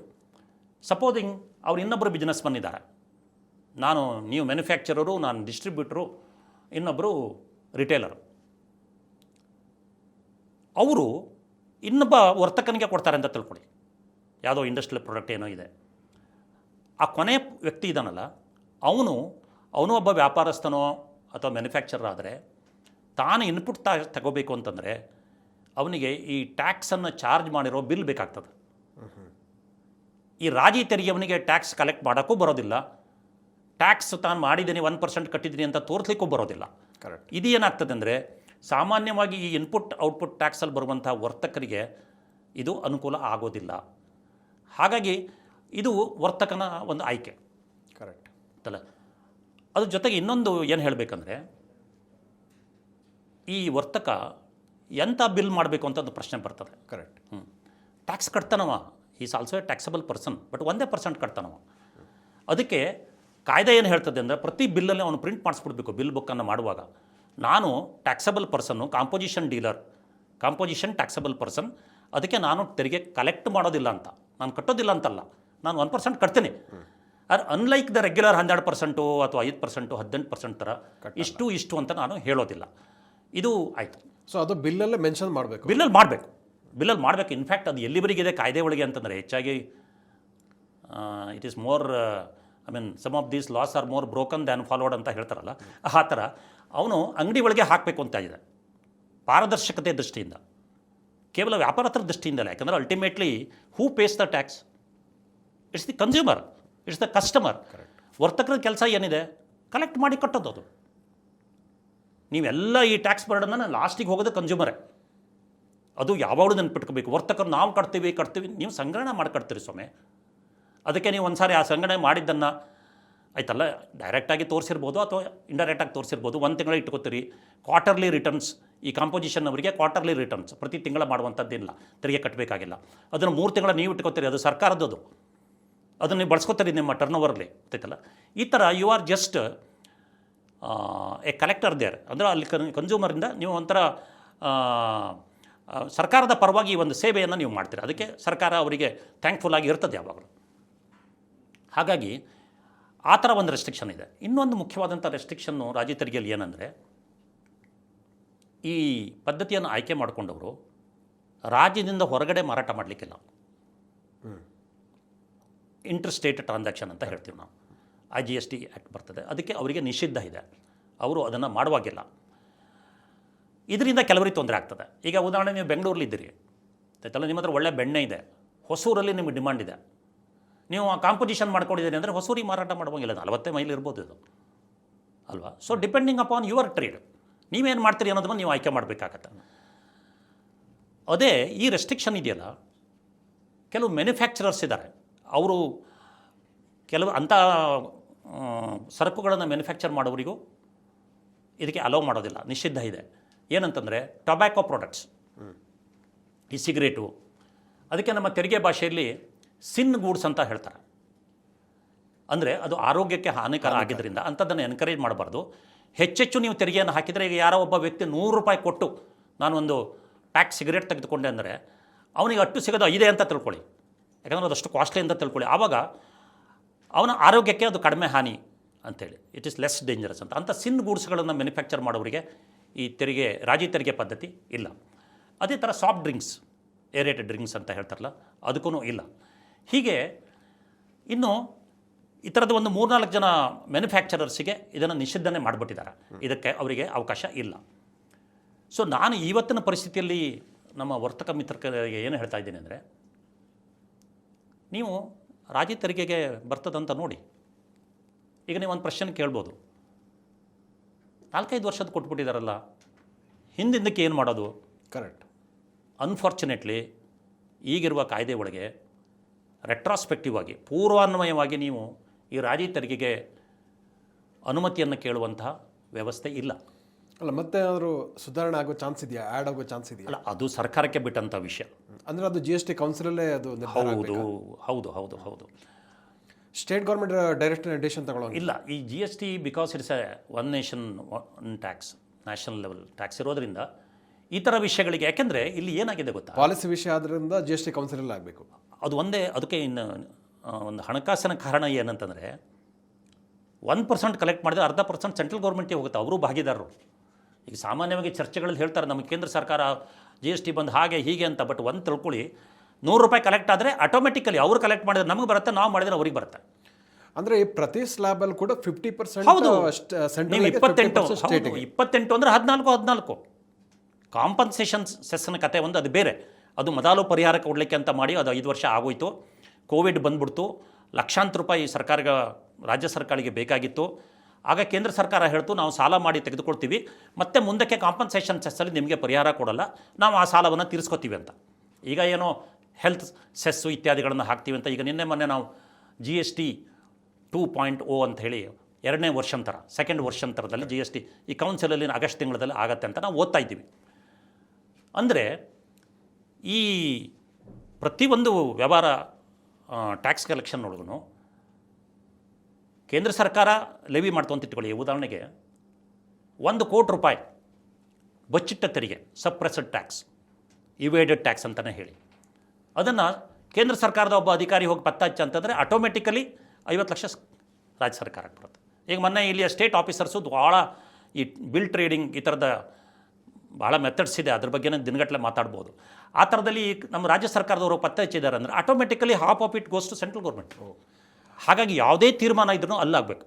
ಸಪೋಸಿಂಗ್ ಅವ್ರು ಇನ್ನೊಬ್ಬರು ಬಿಸ್ನೆಸ್ ಬಂದಿದ್ದಾರೆ ನಾನು ನೀವು ಮ್ಯಾನುಫ್ಯಾಕ್ಚರರು ನಾನು ಡಿಸ್ಟ್ರಿಬ್ಯೂಟ್ರು ಇನ್ನೊಬ್ಬರು ರಿಟೇಲರು ಅವರು ಇನ್ನೊಬ್ಬ ವರ್ತಕನಿಗೆ ಕೊಡ್ತಾರೆ ಅಂತ ತಿಳ್ಕೊಳ್ಳಿ. ಯಾವುದೋ ಇಂಡಸ್ಟ್ರಿಯಲ್ ಪ್ರಾಡಕ್ಟ್ ಏನೋ ಇದೆ. ಆ ಕೊನೆ ವ್ಯಕ್ತಿ ಇದ್ದಾನಲ್ಲ ಅವನು ಅವನು ಒಬ್ಬ ವ್ಯಾಪಾರಸ್ಥನೋ ಅಥವಾ ಮ್ಯಾನುಫ್ಯಾಕ್ಚರರ್ ಆದರೆ ತಾನು ಇನ್ಪುಟ್ ತ ತಗೋಬೇಕು ಅಂತಂದರೆ ಅವನಿಗೆ ಈ ಟ್ಯಾಕ್ಸನ್ನು ಚಾರ್ಜ್ ಮಾಡಿರೋ ಬಿಲ್ ಬೇಕಾಗ್ತದೆ. ಈ ರಾಜಿ ತೆರಿಗೆ ಅವನಿಗೆ ಟ್ಯಾಕ್ಸ್ ಕಲೆಕ್ಟ್ ಮಾಡೋಕ್ಕೂ ಬರೋದಿಲ್ಲ. ಟ್ಯಾಕ್ಸ್ ತಾನು ಮಾಡಿದ್ದೀನಿ ಒನ್ ಪರ್ಸೆಂಟ್ ಕಟ್ಟಿದ್ದೀನಿ ಅಂತ ತೋರಿಸ್ಲಿಕ್ಕೂ ಬರೋದಿಲ್ಲ. ಕರೆಕ್ಟ್ ಇದು ಏನಾಗ್ತದೆ ಅಂದರೆ ಸಾಮಾನ್ಯವಾಗಿ ಈ ಇನ್ಪುಟ್ ಔಟ್ಪುಟ್ ಟ್ಯಾಕ್ಸಲ್ಲಿ ಬರುವಂಥ ವರ್ತಕರಿಗೆ ಇದು ಅನುಕೂಲ ಆಗೋದಿಲ್ಲ. ಹಾಗಾಗಿ ಇದು ವರ್ತಕನ ಒಂದು ಆಯ್ಕೆ. ಕರೆಕ್ಟ್ ಅಲ್ಲ ಅದ್ರ ಜೊತೆಗೆ ಇನ್ನೊಂದು ಏನು ಹೇಳಬೇಕಂದ್ರೆ ಈ ವರ್ತಕ ಎಂಥ ಬಿಲ್ ಮಾಡಬೇಕು ಅಂತ ಒಂದು ಪ್ರಶ್ನೆ ಬರ್ತದೆ. ಕರೆಕ್ಟ್ ಹ್ಞೂ tax ಕಟ್ತಾನವ. Is also a taxable person but ಒಂದೇ ಪರ್ಸೆಂಟ್ ಕಟ್ತಾನವ. ಅದಕ್ಕೆ ಕಾಯ್ದೆ ಏನು ಹೇಳ್ತದೆ ಅಂದರೆ ಪ್ರತಿ ಬಿಲ್ಲಲ್ಲಿ ಅವನು ಪ್ರಿಂಟ್ ಮಾಡಿಸ್ಬಿಡ್ಬೇಕು ಬಿಲ್ ಬುಕ್ಕನ್ನು ಮಾಡುವಾಗ. ನಾನು taxable person composition dealer composition taxable person ಅದಕ್ಕೆ ನಾನು ತೆರಿಗೆ ಕಲೆಕ್ಟ್ ಮಾಡೋದಿಲ್ಲ ಅಂತ. ನಾನು ಕಟ್ಟೋದಿಲ್ಲ ಅಂತಲ್ಲ. ನಾನು ಒನ್ ಪರ್ಸೆಂಟ್ ಕಟ್ತೀನಿ. ಆರ್ ಅನ್ಲೈಕ್ ದ ರೆಗ್ಯುಲರ್ ಹನ್ನೆರಡು ಪರ್ಸೆಂಟು ಅಥವಾ ಐದು ಪರ್ಸೆಂಟು ಹದಿನೆಂಟು ಪರ್ಸೆಂಟ್ ಥರ ಇಷ್ಟು ಇಷ್ಟು ಅಂತ ನಾನು ಹೇಳೋದಿಲ್ಲ. ಇದು ಆಯಿತು. ಸೊ ಅದು ಬಿಲ್ಲಲ್ಲೇ ಮೆನ್ಷನ್ ಮಾಡಬೇಕು. ಬಿಲ್ಲಲ್ಲಿ ಮಾಡಬೇಕು. ಬಿಲ್ಲಲ್ಲಿ ಮಾಡಬೇಕು. ಇನ್ಫ್ಯಾಕ್ಟ್ ಅದು ಎಲ್ಲಿವರೆಗಿದೆ ಕಾಯ್ದೆ ಒಳಗೆ ಅಂತಂದರೆ ಹೆಚ್ಚಾಗಿ it is more I mean some of these laws are more broken than followed ಅಂತ ಹೇಳ್ತಾರಲ್ಲ. ಆ ಥರ ಅವನು ಅಂಗಡಿ ಒಳಗೆ ಹಾಕಬೇಕು ಅಂತ ಇದೆ ಪಾರದರ್ಶಕತೆ ದೃಷ್ಟಿಯಿಂದ. ಕೇವಲ ವ್ಯಾಪಾರತರ ದೃಷ್ಟಿಯಿಂದಲ್ಲ ಯಾಕಂದರೆ ultimately who pays the tax it's the consumer it's the customer ವರ್ತಕರ ಕೆಲಸ ಏನಿದೆ? ಕಲೆಕ್ಟ್ ಮಾಡಿ ಕಟ್ಟೋದು ಅದು. ನೀವೆಲ್ಲ ಈ ಟ್ಯಾಕ್ಸ್ ಬರ್ಡನ್ನ ಲಾಸ್ಟಿಗೆ ಹೋಗೋದು ಕನ್ಸ್ಯೂಮರೇ ಅದು ಯಾವಾಗಲೂ ನೆನ್ಪಿಟ್ಕೋಬೇಕು. ವರ್ತಕರು ನಾವು ಕಟ್ತೀವಿ ಕಟ್ತೀವಿ ನೀವು ಸಂಗ್ರಹಣೆ ಮಾಡಿ ಕಟ್ತೀರಿ ಸ್ವಾಮಿ. ಅದಕ್ಕೆ ನೀವು ಒಂದು ಸಾರಿ ಆ ಸಂಘಟನೆ ಮಾಡಿದ್ದನ್ನು ಆಯ್ತಲ್ಲ ಡೈರೆಕ್ಟಾಗಿ ತೋರಿಸಿರ್ಬೋದು ಅಥವಾ ಇಂಡೈರೆಕ್ಟಾಗಿ ತೋರಿಸಿರ್ಬೋದು, ಒಂದು ತಿಂಗಳ ಇಟ್ಕೋತೀರಿ. ಕ್ವಾರ್ಟರ್ಲಿ ರಿಟರ್ನ್ಸ್ ಈ ಕಾಂಪೋಸಿಷನ್ ಅವರಿಗೆ ಕ್ವಾರ್ಟರ್ಲಿ ರಿಟರ್ನ್ಸ್ ಪ್ರತಿ ತಿಂಗಳ ಮಾಡುವಂಥದ್ದಿಲ್ಲ, ತೆರಿಗೆ ಕಟ್ಟಬೇಕಾಗಿಲ್ಲ ಅದನ್ನು ಮೂರು ತಿಂಗಳ ನೀವು ಇಟ್ಕೋತೀರಿ, ಅದು ಸರ್ಕಾರದ್ದು ಅದನ್ನು ನೀವು ಬಳಸ್ಕೋತೀರಿ ನಿಮ್ಮ ಟರ್ನ್ ಓವರ್ಲಿ ಗೊತ್ತೈತಲ್ಲ ಈ ಥರ you are just a collector there ಅಂದರೆ ಅಲ್ಲಿ ಕನ್ ಕನ್ಸ್ಯೂಮರಿಂದ ನೀವು ಒಂಥರ ಸರ್ಕಾರದ ಪರವಾಗಿ ಈ ಒಂದು ಸೇವೆಯನ್ನು ನೀವು ಮಾಡ್ತೀರಿ. ಅದಕ್ಕೆ ಸರ್ಕಾರ ಅವರಿಗೆ ಥ್ಯಾಂಕ್ಫುಲ್ ಆಗಿ ಇರ್ತದೆ ಯಾವಾಗಲೂ. ಹಾಗಾಗಿ ಆ ಥರ ಒಂದು ರೆಸ್ಟ್ರಿಕ್ಷನ್ ಇದೆ. ಇನ್ನೊಂದು ಮುಖ್ಯವಾದಂಥ ರೆಸ್ಟ್ರಿಕ್ಷನ್ನು ರಾಜ್ಯ ತೆರಿಗೆಯಲ್ಲಿ ಏನಂದರೆ ಈ ಪದ್ಧತಿಯನ್ನು ಆಯ್ಕೆ ಮಾಡಿಕೊಂಡವರು ರಾಜ್ಯದಿಂದ ಹೊರಗಡೆ ಮಾರಾಟ ಮಾಡಲಿಕ್ಕಿಲ್ಲ ಇಂಟರ್ ಸ್ಟೇಟ್ ಟ್ರಾನ್ಸಾಕ್ಷನ್ ಅಂತ ಹೇಳ್ತೀವಿ ನಾವು. I G S T act ಬರ್ತದೆ. ಅದಕ್ಕೆ ಅವರಿಗೆ ನಿಷಿದ್ಧ ಇದೆ. ಅವರು ಅದನ್ನು ಮಾಡುವಾಗಿಲ್ಲ. ಇದರಿಂದ ಕೆಲವರಿಗೆ ತೊಂದರೆ ಆಗ್ತದೆ. ಈಗ ಉದಾಹರಣೆ ನೀವು ಬೆಂಗಳೂರಲ್ಲಿದ್ದೀರಿ. ಆಯ್ತಲ್ಲ ನಿಮ್ಮ ಹತ್ರ ಒಳ್ಳೆ ಬೆಣ್ಣೆ ಇದೆ. ಹೊಸೂರಲ್ಲಿ ನಿಮಗೆ ಡಿಮಾಂಡ್ ಇದೆ. ನೀವು ಆ ಕಾಂಪಿಟಿಷನ್ ಮಾಡ್ಕೊಂಡಿದ್ದೀರಿ ಅಂದರೆ ಹೊಸೂರಿ ಮಾರಾಟ ಮಾಡುವಂಗಿಲ್ಲ ನಲವತ್ತೇ ಮೈಲ್ ಇರ್ಬೋದು ಇದು. ಅಲ್ವಾ? So depending upon your trade ನೀವೇನು ಮಾಡ್ತೀರಿ ಅನ್ನೋದನ್ನು ನೀವು ಆಯ್ಕೆ ಮಾಡಬೇಕಾಗತ್ತೆ. ಅದೇ, ಈ ರೆಸ್ಟ್ರಿಕ್ಷನ್ ಇದೆಯಲ್ಲ, ಕೆಲವು ಮ್ಯಾನುಫ್ಯಾಕ್ಚರರ್ಸ್ ಇದ್ದಾರೆ. ಅವರು ಕೆಲವು ಅಂಥ ಸರಕುಗಳನ್ನು ಮ್ಯಾನುಫ್ಯಾಕ್ಚರ್ ಮಾಡೋರಿಗೂ ಇದಕ್ಕೆ ಅಲೋ ಮಾಡೋದಿಲ್ಲ. ನಿಷಿದ್ಧ ಇದೆ. ಏನಂತಂದರೆ ಟೊಬ್ಯಾಕೋ ಪ್ರಾಡಕ್ಟ್ಸ್ ಈ ಸಿಗರೇಟು ಅದಕ್ಕೆ ನಮ್ಮ ತೆರಿಗೆ ಭಾಷೆಯಲ್ಲಿ ಸಿನ್ ಗೂಡ್ಸ್ ಅಂತ ಹೇಳ್ತಾರೆ. ಅಂದರೆ ಅದು ಆರೋಗ್ಯಕ್ಕೆ ಹಾನಿಕರ ಆಗಿದ್ದರಿಂದ ಅಂಥದ್ದನ್ನು ಎನ್ಕರೇಜ್ ಮಾಡಬಾರ್ದು. ಹೆಚ್ಚೆಚ್ಚು ನೀವು ತೆರಿಗೆಯನ್ನು ಹಾಕಿದರೆ ಈಗ ಯಾರೋ ಒಬ್ಬ ವ್ಯಕ್ತಿ ನೂರು ರೂಪಾಯಿ ಕೊಟ್ಟು ನಾನು ಒಂದು ಪ್ಯಾಕ್ ಸಿಗರೇಟ್ ತೆಗೆದುಕೊಂಡೆ ಅಂದರೆ ಅವನಿಗೆ ಅಟ್ಟು ಸಿಗೋದು ಇದೆ ಅಂತ ತಿಳ್ಕೊಳ್ಳಿ. ಯಾಕಂದರೆ ಅದಷ್ಟು ಕಾಸ್ಟ್ಲಿ ಅಂತ ತಿಳ್ಕೊಳ್ಳಿ. ಆವಾಗ ಅವನ ಆರೋಗ್ಯಕ್ಕೆ ಅದು ಕಡಿಮೆ ಹಾನಿ ಅಂತೇಳಿ. ಇಟ್ ಈಸ್ ಲೆಸ್ ಡೇಂಜರಸ್ ಅಂತ. ಅಂಥ ಸಿನ್ ಗೂಡ್ಸ್ಗಳನ್ನು ಮ್ಯಾನುಫ್ಯಾಕ್ಚರ್ ಮಾಡೋರಿಗೆ ಈ ತೆರಿಗೆ ರಾಜಿ ತೆರಿಗೆ ಪದ್ಧತಿ ಇಲ್ಲ. ಅದೇ ಥರ ಸಾಫ್ಟ್ ಡ್ರಿಂಕ್ಸ್ ಏರೇಟೆಡ್ ಡ್ರಿಂಕ್ಸ್ ಅಂತ ಹೇಳ್ತಾರಲ್ಲ ಅದಕ್ಕೂ ಇಲ್ಲ. ಹೀಗೆ ಇನ್ನು ಈ ಥರದ ಒಂದು ಮೂರ್ನಾಲ್ಕು ಜನ ಮ್ಯಾನುಫ್ಯಾಕ್ಚರರ್ಸಿಗೆ ಇದನ್ನು ನಿಷಿದ್ಧನೆ ಮಾಡಿಬಿಟ್ಟಿದ್ದಾರೆ. ಇದಕ್ಕೆ ಅವರಿಗೆ ಅವಕಾಶ ಇಲ್ಲ. ಸೊ ನಾನು ಇವತ್ತಿನ ಪರಿಸ್ಥಿತಿಯಲ್ಲಿ ನಮ್ಮ ವರ್ತಕ ಮಿತ್ರರಿಗೆ ಏನು ಹೇಳ್ತಾ ಇದ್ದೀನಿ ಅಂದರೆ ನೀವು ರಾಜ್ಯ ತೆರಿಗೆಗೆ ಬರ್ತದಂತ ನೋಡಿ. ಈಗ ನೀವು ಒಂದು ಪ್ರಶ್ನೆ ಕೇಳ್ಬೋದು. ನಾಲ್ಕೈದು ವರ್ಷದ ಕೊಟ್ಬಿಟ್ಟಿದ್ದಾರಲ್ಲ ಹಿಂದಿಂದಕ್ಕೆ ಏನು ಮಾಡೋದು? ಕರೆಕ್ಟ್ ಅನ್ಫಾರ್ಚುನೇಟ್ಲಿ ಈಗಿರುವ ಕಾಯ್ದೆ ಒಳಗೆ ರೆಟ್ರಾಸ್ಪೆಕ್ಟಿವ್ ಆಗಿ ಪೂರ್ವಾನ್ವಯವಾಗಿ ನೀವು ಈ ರಾಜಿ ತೆರಿಗೆಗೆ ಅನುಮತಿಯನ್ನು ಕೇಳುವಂತಹ ವ್ಯವಸ್ಥೆ ಇಲ್ಲ. ಅಲ್ಲ ಮತ್ತೆ ಏನಾದರೂ ಸುಧಾರಣೆ ಆಗೋ ಚಾನ್ಸ್ ಇದೆಯಾ? ಆ್ಯಡ್ ಆಗೋ ಚಾನ್ಸ್ ಇದೆಯಾ? ಅಲ್ಲ ಅದು ಸರ್ಕಾರಕ್ಕೆ ಬಿಟ್ಟಂಥ ವಿಷಯ. ಅಂದರೆ ಅದು ಜಿ ಎಸ್ ಟಿ ಕೌನ್ಸಿಲಲ್ಲೇ ಅದು ಹೌದು ಹೌದು ಹೌದು ಹೌದು. ಸ್ಟೇಟ್ ಗೌರ್ಮೆಂಟ್ ಡೈರೆಕ್ಟ್ ಡಿಸಿಷನ್ ತಗೊಳ್ಳೋ ಇಲ್ಲ ಈ G S T because it's a one nation one tax national level tax ಇರೋದ್ರಿಂದ ಈ ಥರ ವಿಷಯಗಳಿಗೆ ಯಾಕೆಂದರೆ ಇಲ್ಲಿ ಏನಾಗಿದೆ ಗೊತ್ತಾ? ಪಾಲಿಸಿ ವಿಷಯ ಆದ್ದರಿಂದ ಜಿ ಎಸ್ ಟಿ ಕೌನ್ಸಿಲಲ್ಲಿ ಆಗಬೇಕು. ಅದು ಒಂದೇ ಅದಕ್ಕೆ ಇನ್ನು ಒಂದು ಹಣಕಾಸಿನ ಕಾರಣ ಏನಂತಂದರೆ ಒನ್ ಪರ್ಸೆಂಟ್ ಕಲೆಕ್ಟ್ ಮಾಡಿದ್ರೆ ಅರ್ಧ ಪರ್ಸೆಂಟ್ ಸೆಂಟ್ರಲ್ ಗೌರ್ಮೆಂಟಿಗೆ ಹೋಗುತ್ತೆ ಅವರು ಭಾಗಿದಾರರು. ಈಗ ಸಾಮಾನ್ಯವಾಗಿ ಚರ್ಚೆಗಳಲ್ಲಿ ಹೇಳ್ತಾರೆ ನಮ್ಮ ಕೇಂದ್ರ ಸರ್ಕಾರ ಜಿ ಎಸ್ ಟಿ ಬಂದು ಹಾಗೆ ಹೀಗೆ ಅಂತ ಬಟ್ ಒಂದು ತಿಳ್ಕೊಳ್ಳಿ ನೂರು ರೂಪಾಯಿ ಕಲೆಕ್ಟ್ ಆದರೆ ಆಟೋಮೆಟಿಕಲಿ ಅವರು ಕಲೆಕ್ಟ್ ಮಾಡಿದ್ರೆ ನಮಗೆ ಬರುತ್ತೆ ನಾವು ಮಾಡಿದ್ರೆ ಅವ್ರಿಗೆ ಬರುತ್ತೆ. ಅಂದರೆ ಈ ಪ್ರತಿ ಸ್ಲ್ಯಾಬ್ ಅಲ್ಲಿ ಕೂಡ ಫಿಫ್ಟಿ ಪರ್ಸೆಂಟ್ ಹೌದು. ಇಪ್ಪತ್ತೆಂಟು ಇಪ್ಪತ್ತೆಂಟು ಅಂದರೆ ಹದಿನಾಲ್ಕು ಹದಿನಾಲ್ಕು. ಕಾಂಪನ್ಸೇಷನ್ ಸೆಸ್ನ ಕತೆ ಒಂದು, ಅದು ಬೇರೆ. ಅದು ಮೊದಲು ಪರಿಹಾರ ಕೊಡಲಿಕ್ಕೆ ಅಂತ ಮಾಡಿ ಅದು ಐದು ವರ್ಷ ಆಗೋಯಿತು. ಕೋವಿಡ್ ಬಂದ್ಬಿಡ್ತು. ಲಕ್ಷಾಂತರ ರೂಪಾಯಿ ಸರ್ಕಾರ ರಾಜ್ಯ ಸರ್ಕಾರಕ್ಕೆ ಬೇಕಾಗಿತ್ತು. ಆಗ ಕೇಂದ್ರ ಸರ್ಕಾರ ಹೇಳ್ತು, ನಾವು ಸಾಲ ಮಾಡಿ ತೆಗೆದುಕೊಳ್ತೀವಿ. ಮತ್ತೆ ಮುಂದಕ್ಕೆ ಕಾಂಪನ್ಸೇಷನ್ ಸೆಸ್ಸಲ್ಲಿ ನಿಮಗೆ ಪರಿಹಾರ ಕೊಡಲ್ಲ. ನಾವು ಆ ಸಾಲವನ್ನು ತೀರಿಸ್ಕೊತೀವಿ ಅಂತ. ಈಗ ಏನೋ ಹೆಲ್ತ್ ಸೆಸ್ಸು ಇತ್ಯಾದಿಗಳನ್ನು ಹಾಕ್ತೀವಿ ಅಂತ. ಈಗ ನಿನ್ನೆ ಮೊನ್ನೆ ನಾವು G S T two point O ಅಂತ ಹೇಳಿ ಎರಡನೇ ವರ್ಷಂತರ ಸೆಕೆಂಡ್ ವರ್ಷಂತರದಲ್ಲಿ ಜಿ ಎಸ್ ಟಿ ಈ ಕೌನ್ಸಿಲಲ್ಲಿ ಆಗಸ್ಟ್ ತಿಂಗಳಲ್ಲಿ ಆಗತ್ತೆ ಅಂತ ನಾವು ಓದ್ತಾ ಇದ್ದೀವಿ. ಅಂದರೆ ಈ ಪ್ರತಿಯೊಂದು ವ್ಯವಹಾರ ಟ್ಯಾಕ್ಸ್ ಕಲೆಕ್ಷನ್ ಒಳಗೂ ಕೇಂದ್ರ ಸರ್ಕಾರ ಲೆವಿ ಮಾಡ್ತು ಇಟ್ಕೊಳ್ಳಿ. ಉದಾಹರಣೆಗೆ ಒಂದು ಕೋಟಿ ರೂಪಾಯಿ ಬಚ್ಚಿಟ್ಟ ತೆರಿಗೆ ಸಪ್ರೆಸಡ್ ಟ್ಯಾಕ್ಸ್ ಇವೇಡೆಡ್ ಟ್ಯಾಕ್ಸ್ ಅಂತಲೇ ಹೇಳಿ. ಅದನ್ನು ಕೇಂದ್ರ ಸರ್ಕಾರದ ಒಬ್ಬ ಅಧಿಕಾರಿ ಹೋಗಿ ಪತ್ತ ಹಚ್ಚ ಅಂತಂದರೆ ಆಟೋಮೆಟಿಕಲಿ ಐವತ್ತು ಲಕ್ಷ ರಾಜ್ಯ ಸರ್ಕಾರಕ್ಕೆ ಬರುತ್ತೆ. ಈಗ ಮೊನ್ನೆ ಇಲ್ಲಿ ಸ್ಟೇಟ್ ಆಫೀಸರ್ಸು ಭಾಳ ಈ ಬಿಲ್ ಟ್ರೇಡಿಂಗ್ ಈ ಥರದ ಭಾಳ ಮೆಥಡ್ಸ್ ಇದೆ. ಅದ್ರ ಬಗ್ಗೆನೇ ದಿನಗಟ್ಟಲೆ ಮಾತಾಡ್ಬೋದು. ಆ ಥರದಲ್ಲಿ ನಮ್ಮ ರಾಜ್ಯ ಸರ್ಕಾರದವರು ಪತ್ತೆ ಹಚ್ಚಿದ್ದಾರೆ ಅಂದರೆ automatically half of it goes to central government ಹಾಗಾಗಿ ಯಾವುದೇ ತೀರ್ಮಾನ ಇದ್ರೂ ಅಲ್ಲಾಗಬೇಕು